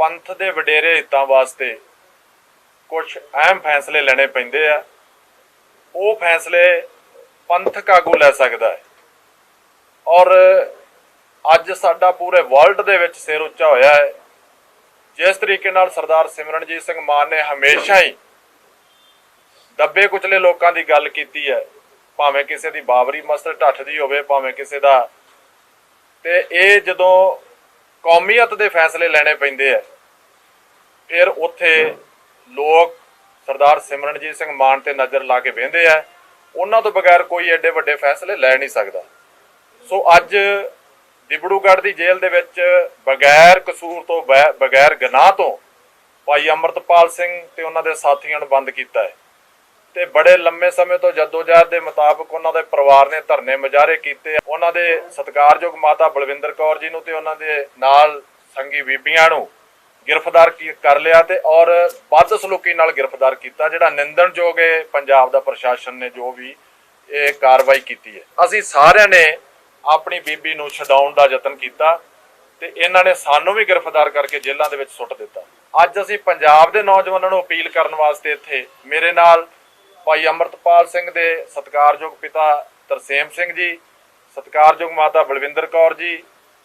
ਪੰਥ ਦੇ ਵਡੇਰੇ ਹਿੱਤਾਂ ਵਾਸਤੇ ਕੁਝ ਅਹਿਮ ਫੈਸਲੇ ਲੈਣੇ ਪੈਂਦੇ ਆ। ਉਹ ਫੈਸਲੇ ਪੰਥਕ ਆਗੂ ਲੈ ਸਕਦਾ ਹੈ। ਔਰ ਅੱਜ ਸਾਡਾ ਪੂਰੇ ਵਰਲਡ ਦੇ ਵਿੱਚ ਸਿਰ ਉੱਚਾ ਹੋਇਆ ਹੈ। ਜਿਸ ਤਰੀਕੇ ਨਾਲ ਸਰਦਾਰ ਸਿਮਰਨਜੀਤ ਸਿੰਘ ਮਾਨ ਨੇ ਹਮੇਸ਼ਾ ਹੀ ਦੱਬੇ ਕੁਚਲੇ ਲੋਕਾਂ ਦੀ ਗੱਲ ਕੀਤੀ ਹੈ, ਭਾਵੇਂ ਕਿਸੇ ਦੀ ਬਾਬਰੀ ਮਸਜਿਦ ਢੱਠਦੀ ਹੋਵੇ, ਭਾਵੇਂ ਕਿਸੇ ਦਾ ਤੇ ਇਹ ਜਦੋਂ ਕੌਮੀਅਤ ਦੇ ਫੈਸਲੇ ਲੈਣੇ ਪੈਂਦੇ ਆ। ਫਿਰ ਉੱਥੇ ਲੋਕ ਸਰਦਾਰ ਸਿਮਰਨਜੀਤ ਸਿੰਘ ਮਾਨ ਤੇ ਨਜ਼ਰ ਲਾ ਕੇ ਵੇਂਦੇ ਆ। ਉਹਨਾਂ ਤੋਂ ਬਗੈਰ ਕੋਈ ਐਡੇ ਵੱਡੇ ਫੈਸਲੇ ਲੈ ਨਹੀਂ ਸਕਦਾ। ਸੋ ਅੱਜ ਦਿਬੜੂਗੜ੍ਹ ਦੀ ਜੇਲ੍ਹ ਦੇ ਵਿੱਚ ਬਗੈਰ ਕਸੂਰ ਤੋਂ ਬੈ- ਬਗੈਰ ਗੁਨਾਹ ਤੋਂ ਭਾਈ ਅਮਰਤਪਾਲ ਸਿੰਘ ਤੇ ਉਹਨਾਂ ਦੇ ਸਾਥੀਆਂ ਨੂੰ ਬੰਦ ਕੀਤਾ ਹੈ। ਤੇ ਬੜੇ ਲੰਮੇ ਸਮੇਂ ਤੋਂ ਜਦੋਜਹਿਦ ਦੇ ਮੁਤਾਬਕ ਉਹਨਾਂ ਦੇ ਪਰਿਵਾਰ ਨੇ ਧਰਨੇ ਮੁਜ਼ਾਹਰੇ ਕੀਤੇ। ਉਹਨਾਂ ਦੇ ਸਤਿਕਾਰਯੋਗ ਮਾਤਾ ਬਲਵਿੰਦਰ ਕੌਰ ਜੀ ਨੂੰ ਤੇ ਉਹਨਾਂ ਦੇ ਨਾਲ ਸੰਗੀ ਬੀਬੀਆਂ ਨੂੰ ਗ੍ਰਿਫਤਾਰ ਕੀ- ਕਰ ਲਿਆ ਤੇ ਔਰ ਵੱਧ ਸਲੂਕੀ ਨਾਲ ਗ੍ਰਿਫਤਾਰ ਕੀਤਾ, ਜਿਹੜਾ ਨਿੰਦਣਯੋਗ ਹੈ ਪੰਜਾਬ ਦਾ ਪ੍ਰਸ਼ਾਸਨ ਨੇ ਜੋ ਵੀ ਇਹ ਕਾਰਵਾਈ ਕੀਤੀ ਹੈ। ਅਸੀਂ ਸਾਰਿਆਂ ਨੇ ਆਪਣੀ ਬੀਬੀ ਨੂੰ ਛਡਾਉਣ ਦਾ ਯਤਨ ਕੀਤਾ ਤੇ ਇਹਨਾਂ ਨੇ ਸਾਨੂੰ ਵੀ ਗ੍ਰਿਫਤਾਰ ਕਰਕੇ ਜੇਲ੍ਹਾਂ ਦੇ ਵਿੱਚ ਸੁੱਟ ਦਿੱਤਾ। ਅੱਜ ਅਸੀਂ ਪੰਜਾਬ ਦੇ ਨੌਜਵਾਨਾਂ ਨੂੰ ਅਪੀਲ ਕਰਨ ਵਾਸਤੇ ਇੱਥੇ ਮੇਰੇ ਨਾਲ ਭਾਈ ਅਮਰਤਪਾਲ ਸਿੰਘ ਦੇ ਸਤਿਕਾਰਯੋਗ ਪਿਤਾ ਤਰਸੇਮ ਸਿੰਘ ਜੀ, ਸਤਿਕਾਰਯੋਗ ਮਾਤਾ ਬਲਵਿੰਦਰ ਕੌਰ ਜੀ,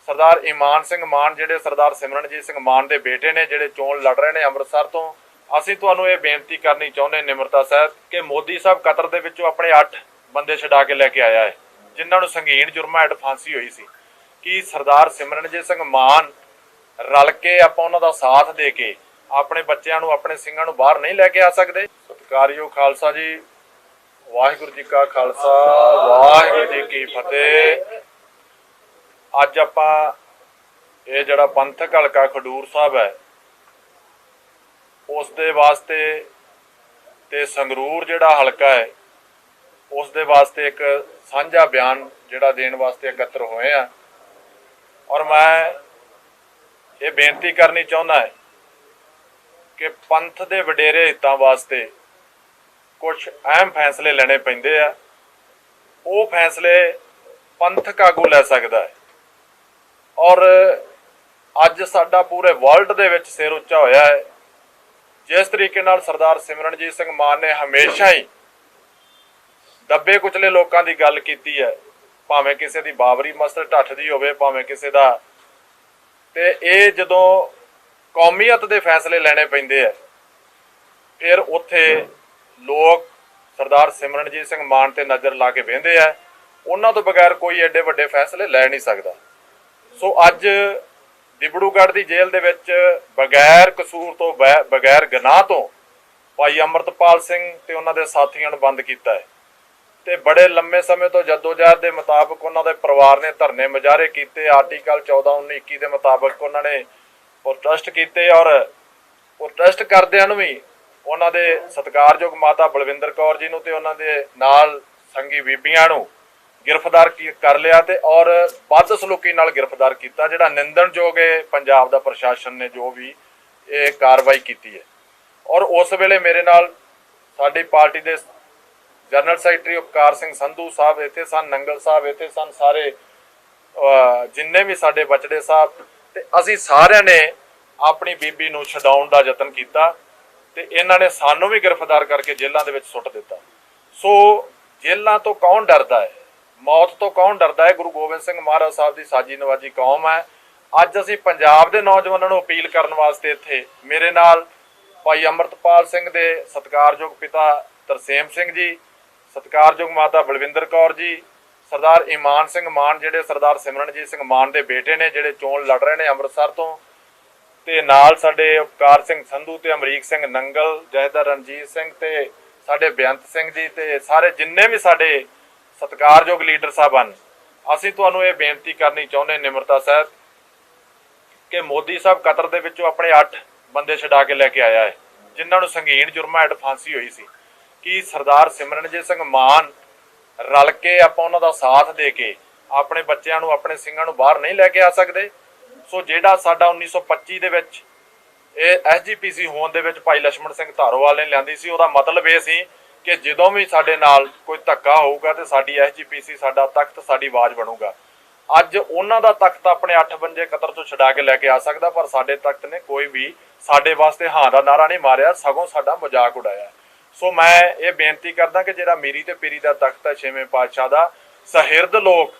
ਸਰਦਾਰ ਇਮਾਨ ਸਿੰਘ ਮਾਨ ਜਿਹੜੇ ਸਰਦਾਰ ਸਿਮਰਨਜੀਤ ਸਿੰਘ ਮਾਨ ਦੇ ਬੇਟੇ ਨੇ, ਜਿਹੜੇ ਚੋਣ ਲੜ ਰਹੇ ਨੇ ਅੰਮ੍ਰਿਤਸਰ ਤੋਂ। ਅਸੀਂ ਤੁਹਾਨੂੰ ਇਹ ਬੇਨਤੀ ਕਰਨੀ ਚਾਹੁੰਦੇ ਨਿਮਰਤਾ ਸਾਹਿਬ ਕਿ ਮੋਦੀ ਸਾਹਿਬ ਕਤਰ ਦੇ ਵਿੱਚੋਂ ਆਪਣੇ 8 ਬੰਦੇ ਛਡਾ ਕੇ ਲੈ ਕੇ ਆਇਆ ਹੈ, ਜਿਨ੍ਹਾਂ ਨੂੰ ਸੰਗੀਨ ਜੁਰਮਾਂ ਹੇਠ ਫਾਂਸੀ ਹੋਈ ਸੀ। ਕਿ ਸਰਦਾਰ ਸਿਮਰਨਜੀਤ ਸਿੰਘ ਮਾਨ ਰਲ ਕੇ ਆਪਾਂ ਉਹਨਾਂ ਦਾ ਸਾਥ ਦੇ ਕੇ ਆਪਣੇ ਬੱਚਿਆਂ ਨੂੰ, ਆਪਣੇ ਸਿੰਘਾਂ ਨੂੰ ਬਾਹਰ ਨਹੀਂ ਲੈ ਕੇ ਆ ਸਕਦੇ? ਸਤਿਕਾਰਯੋਗ ਖਾਲਸਾ ਜੀ, ਵਾਹਿਗੁਰੂ ਜੀ ਕਾ ਖਾਲਸਾ, ਵਾਹਿਗੁਰੂ ਜੀ ਕੀ ਫਤਿਹ। ਅੱਜ ਆਪਾਂ ਇਹ ਜਿਹੜਾ ਪੰਥਕ ਹਲਕਾ ਖਡੂਰ ਸਾਹਿਬ ਹੈ ਉਸ ਦੇ ਵਾਸਤੇ ਤੇ ਸੰਗਰੂਰ ਜਿਹੜਾ ਹਲਕਾ ਹੈ ਉਸ ਦੇ ਵਾਸਤੇ ਇੱਕ ਸਾਂਝਾ ਬਿਆਨ ਜਿਹੜਾ ਦੇਣ ਵਾਸਤੇ ਇਕੱਤਰ ਹੋਏ ਆ। ਔਰ ਮੈਂ ਇਹ ਬੇਨਤੀ ਕਰਨੀ ਚਾਹੁੰਦਾ ਹੈ ਕਿ ਪੰਥ ਦੇ ਵਡੇਰੇ ਹਿੱਤਾਂ ਵਾਸਤੇ ਕੁਝ ਅਹਿਮ ਫੈਸਲੇ ਲੈਣੇ ਪੈਂਦੇ ਆ। ਉਹ ਫੈਸਲੇ ਪੰਥਕ ਆਗੂ ਲੈ ਸਕਦਾ ਹੈ। ਔਰ ਅੱਜ ਸਾਡਾ ਪੂਰੇ ਵਰਲਡ ਦੇ ਵਿੱਚ ਸਿਰ ਉੱਚਾ ਹੋਇਆ ਹੈ। ਜਿਸ ਤਰੀਕੇ ਨਾਲ ਸਰਦਾਰ ਸਿਮਰਨਜੀਤ ਸਿੰਘ ਮਾਨ ਨੇ ਹਮੇਸ਼ਾ ਹੀ ਦੱਬੇ ਕੁਚਲੇ ਲੋਕਾਂ ਦੀ ਗੱਲ ਕੀਤੀ ਹੈ। ਭਾਵੇਂ ਕਿਸੇ ਦੀ ਬਾਬਰੀ ਮਸਜਿਦ ਢੱਠਦੀ ਹੋਵੇ, ਭਾਵੇਂ ਕਿਸੇ ਦਾ। ਤੇ ਇਹ ਜਦੋਂ ਕੌਮੀਅਤ ਦੇ ਫੈਸਲੇ ਲੈਣੇ ਪੈਂਦੇ ਆ, ਫਿਰ ਉੱਥੇ ਲੋਕ ਸਰਦਾਰ ਸਿਮਰਨਜੀਤ ਸਿੰਘ ਮਾਨ ਤੇ ਨਜ਼ਰ ਲਾ ਕੇ ਵੇਂਦੇ ਆ, ਉਹਨਾਂ ਤੋਂ ਬਗੈਰ ਕੋਈ ਐਡੇ ਵੱਡੇ ਫੈਸਲੇ ਲੈ ਨਹੀਂ ਸਕਦਾ। ਸੋ ਅੱਜ ਦਿਬੜੂਗੜ੍ਹ ਦੀ ਜੇਲ੍ਹ ਦੇ ਵਿੱਚ ਬਗੈਰ ਕਸੂਰ ਤੋਂ ਬੈ- ਬਗੈਰ ਗੁਨਾਹ ਤੋਂ ਭਾਈ ਅਮਰਤਪਾਲ ਸਿੰਘ ਤੇ ਉਹਨਾਂ ਦੇ ਸਾਥੀਆਂ ਨੂੰ ਬੰਦ ਕੀਤਾ ਹੈ। ਤੇ ਬੜੇ ਲੰਮੇ ਸਮੇਂ ਤੋਂ ਜਦੋਜਹਿਦ ਦੇ ਮੁਤਾਬਕ ਉਹਨਾਂ ਦੇ ਪਰਿਵਾਰ ਨੇ ਧਰਨੇ ਮੁਜ਼ਾਹਰੇ ਕੀਤੇ, ਆਰਟੀਕਲ 14 19 21 ਦੇ ਮੁਤਾਬਕ ਉਹਨਾਂ ਨੇ ਪ੍ਰੋਟੈਸਟ ਕੀਤੇ ਔਰ ਪ੍ਰੋਟੈਸਟ ਕਰਦਿਆਂ ਨੂੰ ਵੀ ਉਹਨਾਂ ਦੇ ਸਤਿਕਾਰਯੋਗ ਮਾਤਾ ਬਲਵਿੰਦਰ ਕੌਰ ਜੀ ਨੂੰ ਤੇ ਉਹਨਾਂ ਦੇ ਨਾਲ ਸੰਗੀ ਬੀਬੀਆਂ ਨੂੰ ਗ੍ਰਿਫਤਾਰ ਕੀ- ਕਰ ਲਿਆ ਤੇ ਔਰ ਵੱਧ ਸਲੂਕੀ ਨਾਲ ਗ੍ਰਿਫਤਾਰ ਕੀਤਾ, ਜਿਹੜਾ ਨਿੰਦਣਯੋਗ ਹੈ ਪੰਜਾਬ ਦਾ ਪ੍ਰਸ਼ਾਸਨ ਨੇ ਜੋ ਵੀ ਇਹ ਕਾਰਵਾਈ ਕੀਤੀ ਹੈ। ਔਰ ਉਸ ਵੇਲੇ ਮੇਰੇ ਨਾਲ ਸਾਡੀ ਪਾਰਟੀ ਦੇ ਜਨਰਲ ਸੈਕਟਰੀ ਉਪਕਾਰ ਸਿੰਘ ਸੰਧੂ ਸਾਹਿਬ ਇੱਥੇ ਸਨ, ਨੰਗਲ ਸਾਹਿਬ ਇੱਥੇ ਸਨ, ਸਾਰੇ ਜਿੰਨੇ ਵੀ ਸਾਡੇ ਬਚੜੇ ਸਾਹਿਬ ਤੇ ਅਸੀਂ ਸਾਰਿਆਂ ਨੇ ਆਪਣੀ ਬੀਬੀ ਨੂੰ ਛਡਾਉਣ ਦਾ ਯਤਨ ਕੀਤਾ। ਤੇ ਇਹਨਾਂ ਨੇ ਸਾਨੂੰ ਵੀ ਗ੍ਰਿਫਤਾਰ ਕਰਕੇ ਜੇਲ੍ਹਾਂ ਦੇ ਵਿੱਚ ਸੁੱਟ ਦਿੱਤਾ। ਸੋ ਜੇਲ੍ਹਾਂ ਤੋਂ ਕੌਣ ਡਰਦਾ ਹੈ? ਮੌਤ ਤੋਂ ਕੌਣ ਡਰਦਾ ਹੈ? ਗੁਰੂ ਗੋਬਿੰਦ ਸਿੰਘ ਮਹਾਰਾਜ ਸਾਹਿਬ ਦੀ ਸਾਜੀ ਨਵਾਜੀ ਕੌਮ ਹੈ। ਅੱਜ ਅਸੀਂ ਪੰਜਾਬ ਦੇ ਨੌਜਵਾਨਾਂ ਨੂੰ ਅਪੀਲ ਕਰਨ ਵਾਸਤੇ ਇੱਥੇ ਮੇਰੇ ਨਾਲ ਭਾਈ ਅਮਰਤਪਾਲ ਸਿੰਘ ਦੇ ਸਤਿਕਾਰਯੋਗ ਪਿਤਾ ਤਰਸੇਮ ਸਿੰਘ ਜੀ, ਸਤਿਕਾਰਯੋਗ ਮਾਤਾ ਬਲਵਿੰਦਰ ਕੌਰ ਜੀ, ਸਰਦਾਰ ਇਮਾਨ ਸਿੰਘ ਮਾਨ ਜਿਹੜੇ ਸਰਦਾਰ ਸਿਮਰਨਜੀਤ ਸਿੰਘ ਮਾਨ ਦੇ ਬੇਟੇ ਨੇ, ਜਿਹੜੇ ਚੋਣ ਲੜ ਰਹੇ ਨੇ ਅੰਮ੍ਰਿਤਸਰ ਤੋਂ। ਤੇ ਨਾਲ ਸਾਡੇ ਉਪਕਾਰ ਸਿੰਘ ਸੰਧੂ ਤੇ ਅਮਰੀਕ ਸਿੰਘ ਨੰਗਲ ਜੈਦਰ ਰਣਜੀਤ ਸਿੰਘ ਤੇ ਸਾਡੇ ਬੇਅੰਤ ਸਿੰਘ ਜੀ ਤੇ ਸਾਰੇ ਜਿੰਨੇ ਵੀ ਸਾਡੇ ਸਤਿਕਾਰਯੋਗ ਲੀਡਰ ਸਾਹਿਬ ਹਨ ਅਸੀਂ ਤੁਹਾਨੂੰ ਇਹ ਬੇਨਤੀ ਕਰਨੀ ਚਾਹੁੰਦੇ ਨਿਮਰਤਾ ਸਾਹਿਬ ਕਿ ਮੋਦੀ ਸਾਹਿਬ ਕਤਰ ਦੇ ਵਿੱਚੋਂ ਆਪਣੇ 8 ਬੰਦੇ ਛਡਾ ਕੇ ਲੈ ਕੇ ਆਇਆ ਹੈ, ਜਿਨ੍ਹਾਂ ਨੂੰ ਸੰਗੀਨ ਜੁਰਮਾਂ ਹੇਠ ਫਾਂਸੀ ਹੋਈ ਸੀ। ਕਿ ਸਰਦਾਰ ਸਿਮਰਨਜੀਤ ਸਿੰਘ ਮਾਨ ਰਲ ਕੇ ਆਪਾਂ ਉਹਨਾਂ ਦਾ ਸਾਥ ਦੇ ਕੇ ਆਪਣੇ ਬੱਚਿਆਂ ਨੂੰ, ਆਪਣੇ ਸਿੰਘਾਂ ਨੂੰ ਬਾਹਰ ਨਹੀਂ ਲੈ ਕੇ ਆ ਸਕਦੇ? ਸੋ ਜਿਹੜਾ ਸਾਡਾ 1925 ਦੇ ਵਿੱਚ ਇਹ ਐਸਜੀਪੀਸੀ ਹੋਣ ਦੇ ਵਿੱਚ ਭਾਈ ਲక్ష్మణ ਸਿੰਘ ਧਾਰੋਵਾਲ ਨੇ ਲਿਆਂਦੀ ਸੀ, ਉਹਦਾ ਮਤਲਬ ਇਹ ਸੀ ਕਿ ਜਦੋਂ ਵੀ ਸਾਡੇ ਨਾਲ ਕੋਈ ਧੱਕਾ ਹੋਊਗਾ ਤੇ ਸਾਡੀ ਐਸਜੀਪੀਸੀ ਸਾਡਾ ਤਖਤ, ਸਾਡੀ ਆਵਾਜ਼ ਬਣੂਗਾ। ਅੱਜ ਉਹਨਾਂ ਦਾ ਤਖਤ ਆਪਣੇ 8 ਬੰਜੇ ਕਤਰ ਤੋਂ ਛਡਾ ਕੇ ਲੈ ਕੇ ਆ ਸਕਦਾ, ਪਰ ਸਾਡੇ ਤਖਤ ਨੇ ਕੋਈ ਵੀ ਸਾਡੇ ਵਾਸਤੇ ਹਾਂ ਦਾ ਨਾਰਾ ਨਹੀਂ ਮਾਰਿਆ, ਸਗੋਂ ਸਾਡਾ ਮਜ਼ਾਕ ਉਡਾਇਆ। ਸੋ ਮੈਂ ਇਹ ਬੇਨਤੀ ਕਰਦਾ ਕਿ ਜਿਹੜਾ ਮੇਰੀ ਤੇ ਪੀਰੀ ਦਾ ਤਖਤ ਹੈ, ਛੇਵੇਂ ਪਾਤਸ਼ਾਹ ਦਾ, ਸਹਿਰਦ ਲੋਕ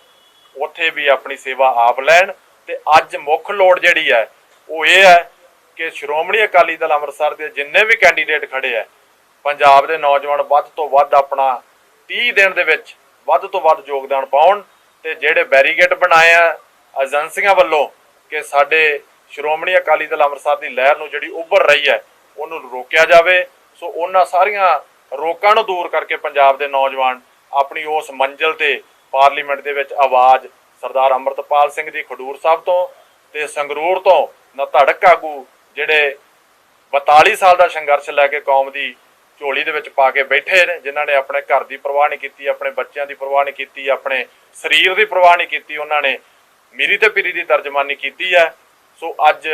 ਉੱਥੇ ਵੀ ਆਪਣੀ ਸੇਵਾ ਆਪ ਲੈਣ ਤੇ ਅੱਜ ਮੁੱਖ ਲੋੜ ਜਿਹੜੀ ਹੈ, ਉਹ ਇਹ ਹੈ ਕਿ ਸ਼੍ਰੋਮਣੀ ਅਕਾਲੀ ਦਲ ਅੰਮ੍ਰਿਤਸਰ ਦੇ ਜਿੰਨੇ ਵੀ ਕੈਂਡੀਡੇਟ ਖੜੇ ਹੈ, ਪੰਜਾਬ ਦੇ ਨੌਜਵਾਨ ਵੱਧ ਤੋਂ ਵੱਧ ਆਪਣਾ 30 ਦਿਨ ਦੇ ਵਿੱਚ ਵੱਧ ਤੋਂ ਵੱਧ ਯੋਗਦਾਨ ਪਾਉਣ ਤੇ ਜਿਹੜੇ ਬੈਰੀਗੇਟ ਬਣਾਏ ਆ ਏਜੰਸੀਆਂ ਵੱਲੋਂ ਕਿ ਸਾਡੇ ਸ਼੍ਰੋਮਣੀ ਅਕਾਲੀ ਦਲ ਅੰਮ੍ਰਿਤਸਰ ਦੀ ਲਹਿਰ ਨੂੰ ਜਿਹੜੀ ਉੱਭਰ ਰਹੀ ਹੈ, ਉਹਨੂੰ ਰੋਕਿਆ ਜਾਵੇ। ਸੋ ਉਹਨਾਂ ਸਾਰੀਆਂ ਰੋਕਾਂ ਨੂੰ ਦੂਰ ਕਰਕੇ ਪੰਜਾਬ ਦੇ ਨੌਜਵਾਨ ਆਪਣੀ ਉਸ ਮੰਜ਼ਿਲ ਤੇ ਪਾਰਲੀਮੈਂਟ ਦੇ ਵਿੱਚ ਆਵਾਜ਼ ਸਰਦਾਰ ਅੰਮ੍ਰਿਤਪਾਲ ਸਿੰਘ ਜੀ ਖਡੂਰ ਸਾਹਿਬ ਤੋਂ ਤੇ ਸੰਗਰੂਰ ਤੋਂ ਨਧੜਕ ਆਗੂ ਜਿਹੜੇ 42 ਸਾਲ ਦਾ ਸੰਘਰਸ਼ ਲੈ ਕੇ ਕੌਮ ਦੀ ਝੋਲੀ ਦੇ ਵਿੱਚ ਪਾ ਕੇ ਬੈਠੇ ਨੇ, ਜਿਨ੍ਹਾਂ ਨੇ ਆਪਣੇ ਘਰ ਦੀ ਪਰਵਾਹ ਨਹੀਂ ਕੀਤੀ, ਆਪਣੇ ਬੱਚਿਆਂ ਦੀ ਪਰਵਾਹ ਨਹੀਂ ਕੀਤੀ, ਆਪਣੇ ਸਰੀਰ ਦੀ ਪਰਵਾਹ ਨਹੀਂ ਕੀਤੀ, ਉਹਨਾਂ ਨੇ ਮੀਰੀ ਤੇ ਪੀਰੀ ਦੀ ਤਰਜਮਾਨੀ ਕੀਤੀ ਹੈ। ਸੋ ਅੱਜ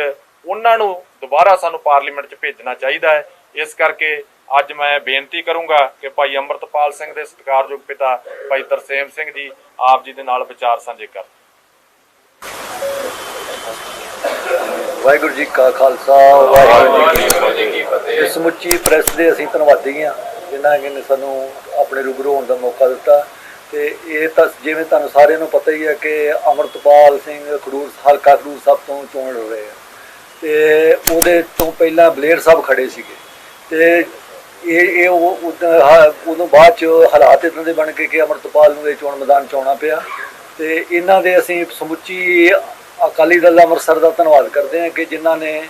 ਉਹਨਾਂ ਨੂੰ ਦੁਬਾਰਾ ਸਾਨੂੰ ਪਾਰਲੀਮੈਂਟ 'ਚ ਭੇਜਣਾ ਚਾਹੀਦਾ ਹੈ। ਇਸ ਕਰਕੇ ਅੱਜ ਮੈਂ ਬੇਨਤੀ ਕਰੂੰਗਾ ਕਿ ਭਾਈ ਅੰਮ੍ਰਿਤਪਾਲ ਸਿੰਘ ਦੇ ਸਤਿਕਾਰਯੋਗ ਪਿਤਾ ਭਾਈ ਤਰਸੇਮ ਸਿੰਘ ਜੀ ਆਪ ਜੀ ਦੇ ਨਾਲ ਵਿਚਾਰ ਸਾਂਝੇ ਕਰਨ। ਵਾਹਿਗੁਰੂ ਜੀ ਕਾ ਖਾਲਸਾ ਵਾਹਿਗੁਰੂ ਜੀ ਕੀ ਫਤਿਹ। ਸਮੁੱਚੀ ਪ੍ਰੈਸ ਦੇ ਅਸੀਂ ਧੰਨਵਾਦੀ ਹਾਂ ਜਿਨ੍ਹਾਂ ਨੇ ਸਾਨੂੰ ਆਪਣੇ ਰੂਬਰੂ ਹੋਣ ਦਾ ਮੌਕਾ ਦਿੱਤਾ। ਤੇ ਇਹ ਤਾਂ ਜਿਵੇਂ ਤੁਹਾਨੂੰ ਸਾਰਿਆਂ ਨੂੰ ਪਤਾ ਹੀ ਹੈ ਕਿ ਅਮਰਤਪਾਲ ਸਿੰਘ ਖਡੂਰ ਹਲਕਾ ਖਡੂਰ ਸਾਹਿਬ ਤੋਂ ਚੋਣ ਲੜ ਰਹੇ ਆ। ਤੇ ਉਹਦੇ ਤੋਂ ਪਹਿਲਾਂ ਬਲੇਰ ਸਾਹਿਬ ਖੜੇ ਸੀਗੇ। ਤੇ ਇਹ ਇਹ ਉਹ ਉਦੋਂ ਬਾਅਦ ਚ ਹਾਲਾਤ ਇਦਾਂ ਦੇ ਬਣ ਗਏ ਕਿ ਅਮਰਤਪਾਲ ਨੂੰ ਇਹ ਚੋਣ ਮੈਦਾਨ ਚ ਆਉਣਾ ਪਿਆ। ਤੇ ਇਹਨਾਂ ਦੇ ਅਸੀਂ ਸਮੁੱਚੀ ਅਕਾਲੀ ਦਲ ਅੰਮ੍ਰਿਤਸਰ ਦਾ ਧੰਨਵਾਦ ਕਰਦੇ ਹਾਂ ਕਿ ਜਿਨ੍ਹਾਂ ਨੇ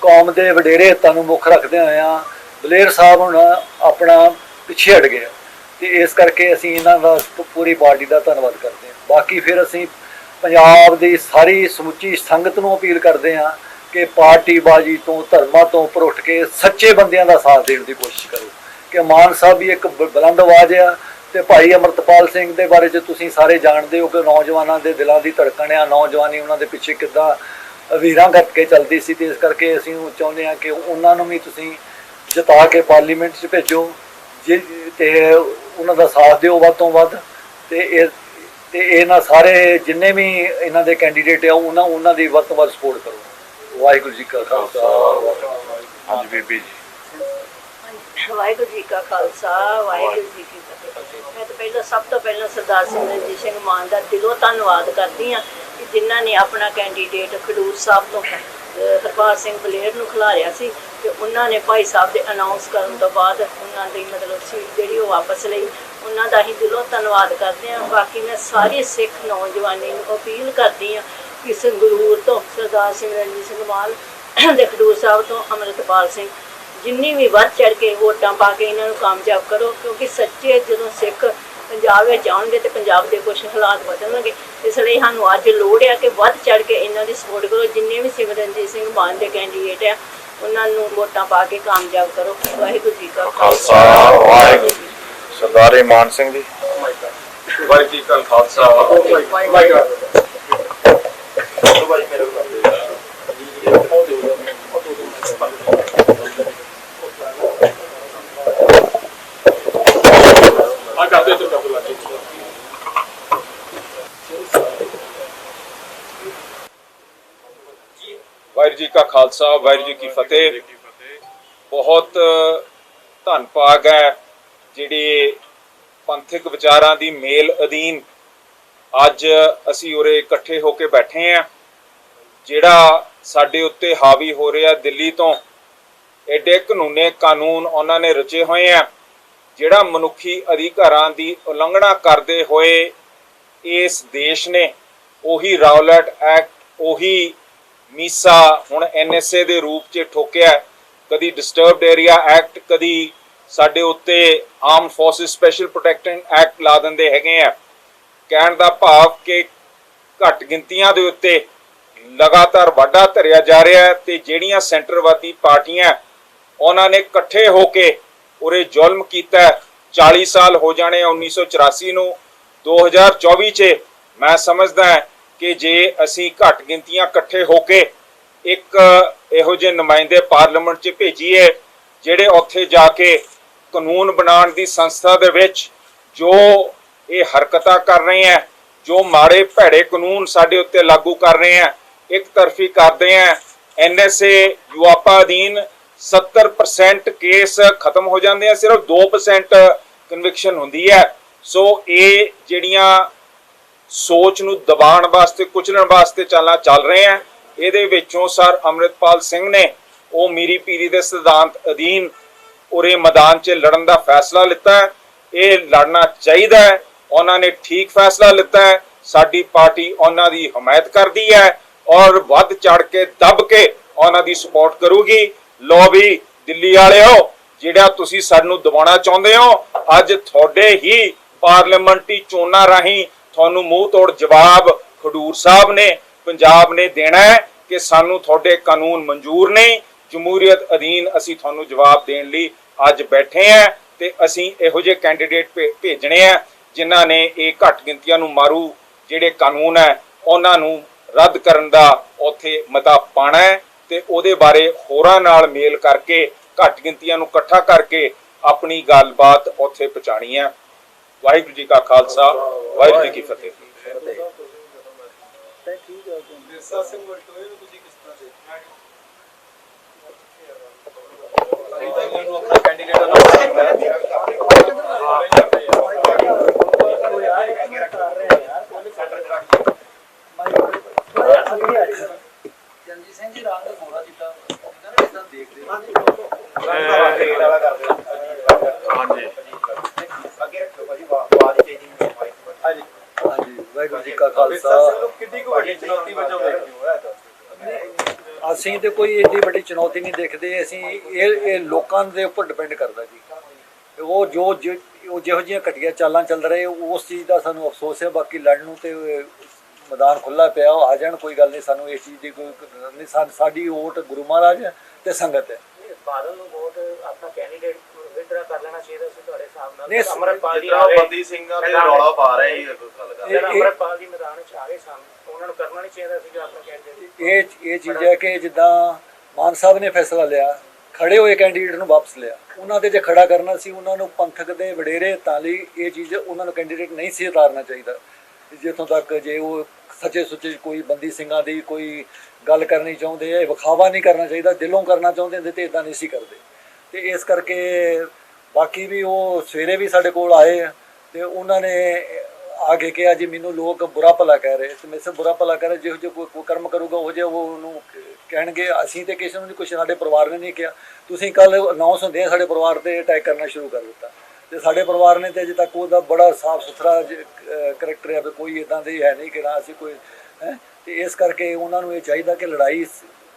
ਕੌਮ ਦੇ ਵਡੇਰੇ ਹਿੱਤਾਂ ਨੂੰ ਮੁੱਖ ਰੱਖਦੇ ਹੋਇਆਂ ਬਲੇਰ ਸਾਹਿਬ ਹੁਣ ਆਪਣਾ ਪਿੱਛੇ ਹਟ ਗਏ। ਤੇ ਇਸ ਕਰਕੇ ਅਸੀਂ ਇਹਨਾਂ ਦਾ ਪੂਰੀ ਪਾਰਟੀ ਦਾ ਧੰਨਵਾਦ ਕਰਦੇ ਹਾਂ। ਬਾਕੀ ਫਿਰ ਅਸੀਂ ਪੰਜਾਬ ਦੀ ਸਾਰੀ ਸਮੁੱਚੀ ਸੰਗਤ ਨੂੰ ਅਪੀਲ ਕਰਦੇ ਹਾਂ ਕਿ ਪਾਰਟੀ ਬਾਜੀ ਤੋਂ, ਧਰਮਾਂ ਤੋਂ ਉੱਪਰ ਉੱਠ ਕੇ ਸੱਚੇ ਬੰਦਿਆਂ ਦਾ ਸਾਥ ਦੇਣ ਦੀ ਕੋਸ਼ਿਸ਼ ਕਰੋ। ਕਿ ਮਾਨ ਸਾਹਿਬ ਵੀ ਇੱਕ ਬ- ਬੁਲੰਦ ਆਵਾਜ਼ ਆ ਤੇ ਭਾਈ ਅਮਰਤਪਾਲ ਸਿੰਘ ਦੇ ਬਾਰੇ ਚ ਤੁਸੀਂ ਸਾਰੇ ਜਾਣਦੇ ਹੋ ਕਿ ਨੌਜਵਾਨਾਂ ਦੇ ਦਿਲਾਂ ਦੀ ਧੜਕਣ ਆ, ਨੌਜਵਾਨੀ ਉਹਨਾਂ ਦੇ ਪਿੱਛੇ ਕਿੱਦਾਂ ਵੀਰਾਂ ਗੱਟ ਕੇ ਚੱਲਦੀ ਸੀ ਤੇ ਇਸ ਕਰਕੇ ਅਸੀਂ ਉਹ ਚਾਹੁੰਦੇ ਹਾਂ ਕਿ ਉਹਨਾਂ ਨੂੰ ਵੀ ਤੁਸੀਂ ਜਿਤਾ ਕੇ ਪਾਰਲੀਮੈਂਟ 'ਚ ਭੇਜੋ, ਜੇ, ਤੇ ਉਹਨਾਂ ਦਾ ਸਾਥ ਦਿਓ ਵੱਧ ਤੋਂ ਵੱਧ ਤੇ ਇਹ, ਤੇ ਇਹਨਾਂ ਸਾਰੇ ਜਿੰਨੇ ਵੀ ਇਹਨਾਂ ਦੇ ਕੈਂਡੀਡੇਟ ਆ, ਉਹਨਾਂ ਉਹਨਾਂ ਦੀ ਵੱਧ ਤੋਂ ਵੱਧ ਸਪੋਰਟ ਕਰੋ। ਵਾਹਿਗੁਰੂ ਜੀ ਕਾ ਖਾਲਸਾ। ਹਾਂਜੀ ਬੀਬੀ ਜੀ। ਵਾਹਿਗੁਰੂ ਜੀ ਕਾ ਖਾਲਸਾ, ਵਾਹਿਗੁਰੂ ਜੀ ਕੀ ਫਤਿਹ। ਮੈਂ ਤਾਂ ਪਹਿਲਾਂ, ਸਭ ਤੋਂ ਪਹਿਲਾਂ ਸਰਦਾਰ ਸਿਮਰਨਜੀਤ ਸਿੰਘ ਮਾਨ ਦਾ ਦਿਲੋਂ ਧੰਨਵਾਦ ਕਰਦੀ ਹਾਂ ਕਿ ਜਿਨ੍ਹਾਂ ਨੇ ਆਪਣਾ ਕੈਂਡੀਡੇਟ ਖਡੂਰ ਸਾਹਿਬ ਤੋਂ ਹਰਪਾਲ ਸਿੰਘ ਬਲੇਰ ਨੂੰ ਖਿਲਾਰਿਆ ਸੀ ਤੇ ਉਹਨਾਂ ਨੇ ਭਾਈ ਸਾਹਿਬ ਦੇ ਅਨਾਉਂਸ ਕਰਨ ਤੋਂ ਬਾਅਦ ਉਹਨਾਂ ਦੀ ਮਤਲਬ ਸੀਟ ਜਿਹੜੀ ਉਹ ਵਾਪਸ ਲਈ। ਉਹਨਾਂ ਦਾ ਹੀ ਦਿਲੋਂ ਧੰਨਵਾਦ ਕਰਦੇ ਹਾਂ। ਬਾਕੀ ਮੈਂ ਸਾਰੇ ਸਿੱਖ ਨੌਜਵਾਨੀ ਨੂੰ ਅਪੀਲ ਕਰਦੀ ਹਾਂ ਕਿ ਸੰਗਰੂਰ ਤੋਂ ਸਰਦਾਰ ਸਿਮਰਨਜੀਤ ਸਿੰਘ ਮਾਨ ਦੇ ਖਡੂਰ ਸਾਹਿਬ ਤੋਂ ਅੰਮ੍ਰਿਤਪਾਲ ਸਿੰਘ। ਜਿੰਨੀ ਵੀ ਵੱਧ ਚੜ ਕੇ ਵੋਟਾਂ ਪਾ ਕੇ ਇਹਨਾਂ ਨੂੰ ਕਾਮਯਾਬ ਕਰੋ ਕਿਉਂਕਿ ਸੱਚੇ ਜਦੋਂ ਸਿੱਖ ਪੰਜਾਬ ਵਿੱਚ ਆਉਣਗੇ ਤੇ ਪੰਜਾਬ ਦੇ ਕੁਝ ਹਾਲਾਤ ਬਦਲਣਗੇ। ਇਸ ਲਈ ਸਾਨੂੰ ਅੱਜ ਲੋੜ ਆ ਕਿ ਵੱਧ ਚੜ ਕੇ ਇਹਨਾਂ ਦੀ ਸਪੋਰਟ ਕਰੋ। ਜਿੰਨੇ ਵੀ ਸਿਮਰਨਜੀਤ ਸਿੰਘ ਮਾਨ ਦੇ ਕੈਂਡੀਡੇਟ ਆ ਉਹਨਾਂ ਨੂੰ ਵੋਟਾਂ ਪਾ ਕੇ ਕਾਮਯਾਬ ਕਰੋ। ਵਾਹਿਗੁਰੂ ਜੀ ਕਾ ਖਾਲਸਾ। ਵਾਹਿਗੁਰੂ। ਜੀ। ਸਰਦਾਰ ਮਾਨ ਸਿੰਘ ਜੀ। ਵਾਹਿਗੁਰੂ ਜੀ ਕਾ ਖਾਲਸਾ। ਆ ਕਰਦੇ ਤੇ ਕਰ ਲਾਂਗੇ ਵਾਹਿਗੁਰੂ ਜੀ ਕਾ ਖਾਲਸਾ ਵਾਹਿਗੁਰੂ ਜੀ ਕੀ ਫਤਿਹ। ਬਹੁਤ ਧੰਨ ਭਾਗ ਹੈ ਜਿਹੜੇ ਪੰਥਕ ਵਿਚਾਰਾਂ ਦੀ ਮੇਲ ਅਧੀਨ ਅੱਜ ਅਸੀਂ ਉਰੇ ਇਕੱਠੇ ਹੋ ਕੇ ਬੈਠੇ ਆ ਜਿਹੜਾ ਸਾਡੇ ਉੱਤੇ ਹਾਵੀ ਹੋ ਰਿਹਾ ਦਿੱਲੀ ਤੋਂ ਐਡੇ ਕਾਨੂੰਨੇ ਕਾਨੂੰਨ ਉਹਨਾਂ ਨੇ ਰਚੇ ਹੋਏ ਆ। ਜਿਹੜਾ ਮਨੁੱਖੀ ਅਧਿਕਾਰਾਂ ਦੀ ਉਲੰਘਣਾ ਕਰਦੇ ਹੋਏ ਇਸ ਦੇਸ਼ ਨੇ ਉਹੀ ਰਾਉਲਟ ਐਕਟ, ਉਹੀ ਮੀਸਾ ਹੁਣ ਐਨਐਸਏ ਦੇ ਰੂਪ 'ਚ ਠੋਕਿਆ ਕਦੀ ਡਿਸਟਰਬਡ ਏਰੀਆ ਐਕਟ ਕਦੀ ਸਾਡੇ ਉੱਤੇ arm forces special protection act ਲਾ ਦਿੰਦੇ ਹੈਗੇ ਆ। ਕਹਿਣ ਦਾ ਭਾਵ ਕਿ ਘੱਟ ਗਿਣਤੀਆਂ ਦੇ ਉੱਤੇ ਲਗਾਤਾਰ ਵਾਢਾ ਧਰਿਆ ਜਾ ਰਿਹਾ ਹੈ ਤੇ ਜਿਹੜੀਆਂ ਸੈਂਟਰਵਾਦੀ ਪਾਰਟੀਆਂ ਉਹਨਾਂ ਨੇ ਇਕੱਠੇ ਹੋ ਕੇ ਉਰੇ ਜ਼ੁਲਮ ਕੀਤਾ ਹੈ। 40 ਸਾਲ ਹੋ ਜਾਣੇ ਆ 1984 ਨੂੰ। 2024 ਚ ਮੈਂ ਸਮਝਦਾ ਹਾਂ ਕਿ ਜੇ ਅਸੀਂ ਘੱਟ ਗਿਣਤੀਆਂ ਇਕੱਠੇ ਹੋ ਕੇ ਇੱਕ ਇਹੋ ਜਿਹੇ ਨੁਮਾਇੰਦੇ ਪਾਰਲੀਮੈਂਟ 'ਚ ਭੇਜੀਏ, ਜਿਹੜੇ ਉੱਥੇ ਜਾ ਕੇ ਕਾਨੂੰਨ ਬਣਾਉਣ ਦੀ ਸੰਸਥਾ ਦੇ ਵਿੱਚ ਜੋ ਇਹ ਹਰਕਤਾਂ ਕਰ ਰਹੇ ਹੈ, ਜੋ ਮਾੜੇ ਭੈੜੇ ਕਾਨੂੰਨ ਸਾਡੇ ਉੱਤੇ ਲਾਗੂ ਕਰ ਰਹੇ ਆ ਇੱਕ ਤਰਫੀ ਕਰਦੇ ਆ ਐਨਐਸਏ ਯੂਆਪਾ ਅਧੀਨ 70% ਕੇਸ ਖਤਮ ਹੋ ਜਾਂਦੇ ਆ, ਸਿਰਫ 2% ਕਨਵਿਕਸ਼ਨ ਹੁੰਦੀ ਹੈ। ਸੋ ਇਹ ਜਿਹੜੀਆਂ ਸੋਚ ਨੂੰ ਦਬਾਉਣ ਵਾਸਤੇ, ਕੁਚਲਣ ਵਾਸਤੇ ਚਾਲਾਂ ਚੱਲ ਰਹੇ ਆ। ਇਹਦੇ ਵਿੱਚੋਂ ਸਰ ਅੰਮ੍ਰਿਤਪਾਲ ਸਿੰਘ ਨੇ ਉਹ ਮੀਰੀ ਪੀਰੀ ਦੇ ਸਿਧਾਂਤ ਅਧੀਨ ਉਰੇ ਮੈਦਾਨ 'ਚ ਲੜਨ ਦਾ ਫੈਸਲਾ ਲਿੱਤਾ ਇਹ ਲੜਨਾ ਚਾਹੀਦਾ ਹੈ। ਉਹਨਾਂ ਨੇ ਠੀਕ ਫੈਸਲਾ ਲਿੱਤਾ ਹੈ। ਸਾਡੀ ਪਾਰਟੀ ਉਹਨਾਂ ਦੀ ਹਮਾਇਤ ਕਰਦੀ ਹੈ ਔਰ ਵੱਧ ਚੜ ਕੇ ਦੱਬ ਕੇ ਉਹਨਾਂ ਦੀ ਸਪੋਰਟ ਕਰੂਗੀ। ਲੋ ਵੀ, ਦਿੱਲੀ ਵਾਲਿਓ, ਜਿਹੜਾ ਤੁਸੀਂ ਸਾਨੂੰ ਦਬਾਉਣਾ ਚਾਹੁੰਦੇ ਹੋ, ਅੱਜ ਤੁਹਾਡੇ ਹੀ ਪਾਰਲੀਮੈਂਟਰੀ ਚੋਣਾਂ ਰਾਹੀਂ ਤੁਹਾਨੂੰ ਮੂੰਹ ਤੋੜ ਜਵਾਬ ਖਡੂਰ ਸਾਹਿਬ ਨੇ ਪੰਜਾਬ ਨੇ ਦੇਣਾ ਹੈ ਕਿ ਸਾਨੂੰ ਤੁਹਾਡੇ ਕਾਨੂੰਨ ਮਨਜ਼ੂਰ ਨਹੀਂ ਜਮਹੂਰੀਅਤ ਅਧੀਨ ਅਸੀਂ ਤੁਹਾਨੂੰ ਜਵਾਬ ਦੇਣ ਲਈ ਅੱਜ ਬੈਠੇ ਹਾਂ ਤੇ ਅਸੀਂ ਇਹੋ ਜਿਹੇ ਕੈਂਡੀਡੇਟ ਭੇ- ਭੇਜਣੇ ਆ ਜਿਨ੍ਹਾਂ ਨੇ ਇਹ ਘੱਟ ਗਿਣਤੀਆਂ ਨੂੰ ਮਾਰੂ, ਜਿਹੜੇ ਕਾਨੂੰਨ ਹੈ, ਉਹਨਾਂ ਨੂੰ ਰੱਦ ਕਰਨ ਦਾ ਉੱਥੇ ਮਤਾ ਪਾਣਾ ਹੈ ਤੇ ਉਹਦੇ ਬਾਰੇ ਹੋਰਾਂ ਨਾਲ ਮੇਲ ਕਰਕੇ ਘੱਟ ਗਿਣਤੀਆਂ ਨੂੰ ਇਕੱਠਾ ਕਰਕੇ ਆਪਣੀ ਗੱਲਬਾਤ ਉੱਥੇ ਪਹੁੰਚਾਣੀ ਹੈ। ਵਾਹਿਗੁਰੂ ਜੀ ਕਾ ਖਾਲਸਾ ਵਾਹਿਗੁਰੂ ਜੀ ਕੀ ਫਤਿਹ ਜੰਜੀ ਸਿੰਘ ਜੀ ਰੰਗ ਥੋੜਾ ਜਿਹਾ ਇਹਨਾਂ ਨੇ ਇਦਾਂ ਦੇਖਦੇ ਹਾਂਜੀ ਹਾਂਜੀ ਵਾਹਿਗੁਰੂ ਜੀ ਕਾ ਖਾਲਸਾ ਕਿੰਨੀ ਕੁ ਵੱਡੀ ਚੁਣੌਤੀ ਵਜੋਂ ਵੇਖਦੇ ਹੋ ਅਸੀਂ ਤੇ ਕੋਈ ਏਡੀ ਵੱਡੀ ਚੁਣੌਤੀ ਨਹੀਂ ਦੇਖਦੇ, ਅਸੀਂ ਇਹ ਇਹ ਲੋਕਾਂ ਦੇ ਉੱਪਰ ਡਿਪੈਂਡ ਕਰਦਾ ਜੀ। ਉਹ ਜੋ ਜਿ- ਉਹ ਜਿਹੋ ਜਿਹੀਆਂ ਘਟੀਆਂ ਚਾਲਾਂ ਚੱਲ ਰਹੇ, ਉਸ ਚੀਜ਼ ਦਾ ਸਾਨੂੰ ਅਫਸੋਸ ਹੈ, ਬਾਕੀ ਲੜਨ ਨੂੰ ਤੇ ਮੈਦਾਨ ਖੁੱਲਾ ਪਿਆ, ਉਹ ਆ ਜਾਣ, ਕੋਈ ਗੱਲ ਨਹੀਂ, ਸਾਨੂੰ ਇਸ ਚੀਜ਼ ਦੀ ਕੋਈ ਨਹੀਂ, ਸਾ- ਸਾਡੀ ਵੋਟ ਗੁਰੂ ਮਹਾਰਾਜ ਤੇ ਸੰਗਤ ਹੈ। ਬਾਦਲ ਨੂੰ ਵੋਟ ਆਪਣਾ ਕੈਂਡੀਡੇਟ ਵਿਦਰਾ ਕਰ ਲੈਣਾ ਚਾਹੀਦਾ ਸੀ ਤੁਹਾਡੇ ਹਿਸਾਬ ਨਾਲ। ਨਹੀਂ, ਅਮਰਪਾਲ ਜੀ ਜਿੱਦਾਂ ਆ ਗਏ। ਬੰਦੀ ਸਿੰਘਾਂ ਦੇ ਰੌਲਾ ਪਾ ਰਹੇ ਹੀ ਕੋਈ ਗੱਲ ਕਰ ਇਹ- ਜਦ ਇਹ- ਅਮਰਪਾਲ ਜੀ ਮੈਦਾਨ ਵਿੱਚ ਆ ਗਏ ਸਨ। ਉਹਨਾਂ ਨੂੰ ਕਰਨਾ ਨਹੀਂ ਚਾਹੀਦਾ ਸੀ ਆਪਣਾ ਕੈਂਡੀਡੇਟ ਇਹ ਇਹ ਚੀਜ਼ ਹੈ ਕਿ ਜਿੱਦਾਂ ਮਾਨ ਸਾਹਿਬ ਨੇ ਫੈਸਲਾ ਲਿਆ ਖੜੇ ਹੋਏ ਕੈਂਡੀਡੇਟ ਨੂੰ ਵਾਪਸ ਲਿਆ। ਉਹਨਾਂ ਦੇ ਜੇ ਖੜਾ ਕਰਨਾ ਸੀ ਉਹਨਾਂ ਨੂੰ ਪੰਥਕ ਦੇ ਵਡੇਰੇ ਤਾਂ ਲਈ ਇਹ ਚੀਜ਼ ਉਹਨਾਂ ਨੂੰ ਕੈਂਡੀਡੇਟ ਨਹੀਂ ਸੀ ਉਤਾਰਨਾ ਚਾਹੀਦਾ। ਜਿੱਥੋਂ ਤੱਕ ਜੇ ਉਹ ਸੱਚੇ ਸੁੱਚੇ ਕੋਈ ਬੰਦੀ ਸਿੰਘਾਂ ਦੀ ਕੋਈ ਗੱਲ ਕਰਨੀ ਚਾਹੁੰਦੇ ਆ ਵਿਖਾਵਾ ਨਹੀਂ ਕਰਨਾ ਚਾਹੀਦਾ ਦਿਲੋਂ ਕਰਨਾ ਚਾਹੁੰਦੇ ਹੁੰਦੇ ਤੇ ਇਦਾਂ ਨਹੀਂ ਸੀ ਕਰਦੇ। ਤੇ ਇਸ ਕਰਕੇ ਬਾਕੀ ਵੀ ਉਹ ਸਵੇਰੇ ਵੀ ਸਾਡੇ ਕੋਲ ਆਏ ਆ ਤੇ ਉਹਨਾਂ ਨੇ ਆ ਕੇ ਕਿਹਾ ਜੀ ਮੈਨੂੰ ਲੋਕ ਬੁਰਾ ਭਲਾ ਕਹਿ ਰਹੇ। ਤੇ ਮੇਰੇ ਬੁਰਾ ਭਲਾ ਕਹਿ ਰਹੇ ਜਿਹੋ ਜਿਹਾ ਕੋਈ ਕਰਮ ਕਰੂਗਾ ਉਹ ਜਿਹਾ ਉਹ ਉਹਨੂੰ ਕਹਿਣਗੇ। ਅਸੀਂ ਤੇ ਕਿਸੇ ਨੂੰ ਨਹੀਂ ਕੁਛ ਸਾਡੇ ਪਰਿਵਾਰ ਨੇ ਨਹੀਂ ਕਿਹਾ। ਤੁਸੀਂ ਕੱਲ ਅਨਾਉਂਸ ਹੁੰਦੇ ਆ ਸਾਡੇ ਪਰਿਵਾਰ ਤੇ ਅਟੈਕ ਕਰਨਾ ਸ਼ੁਰੂ ਕਰ ਦਿੱਤਾ। ਤੇ ਸਾਡੇ ਪਰਿਵਾਰ ਨੇ ਤੇ ਅਜੇ ਤੱਕ ਉਹਦਾ ਬੜਾ ਸਾਫ਼ ਸੁਥਰਾ ਕਰੈਕਟਰ ਹੈ ਵੀ ਕੋਈ ਇਦਾਂ ਦੇ ਹੈ ਨਹੀਂ ਕਿ ਨਾ ਅਸੀਂ ਕੋਈ ਹੈ? ਤੇ ਇਸ ਕਰਕੇ ਉਹਨਾਂ ਨੂੰ ਇਹ ਚਾਹੀਦਾ ਕਿ ਲੜਾਈ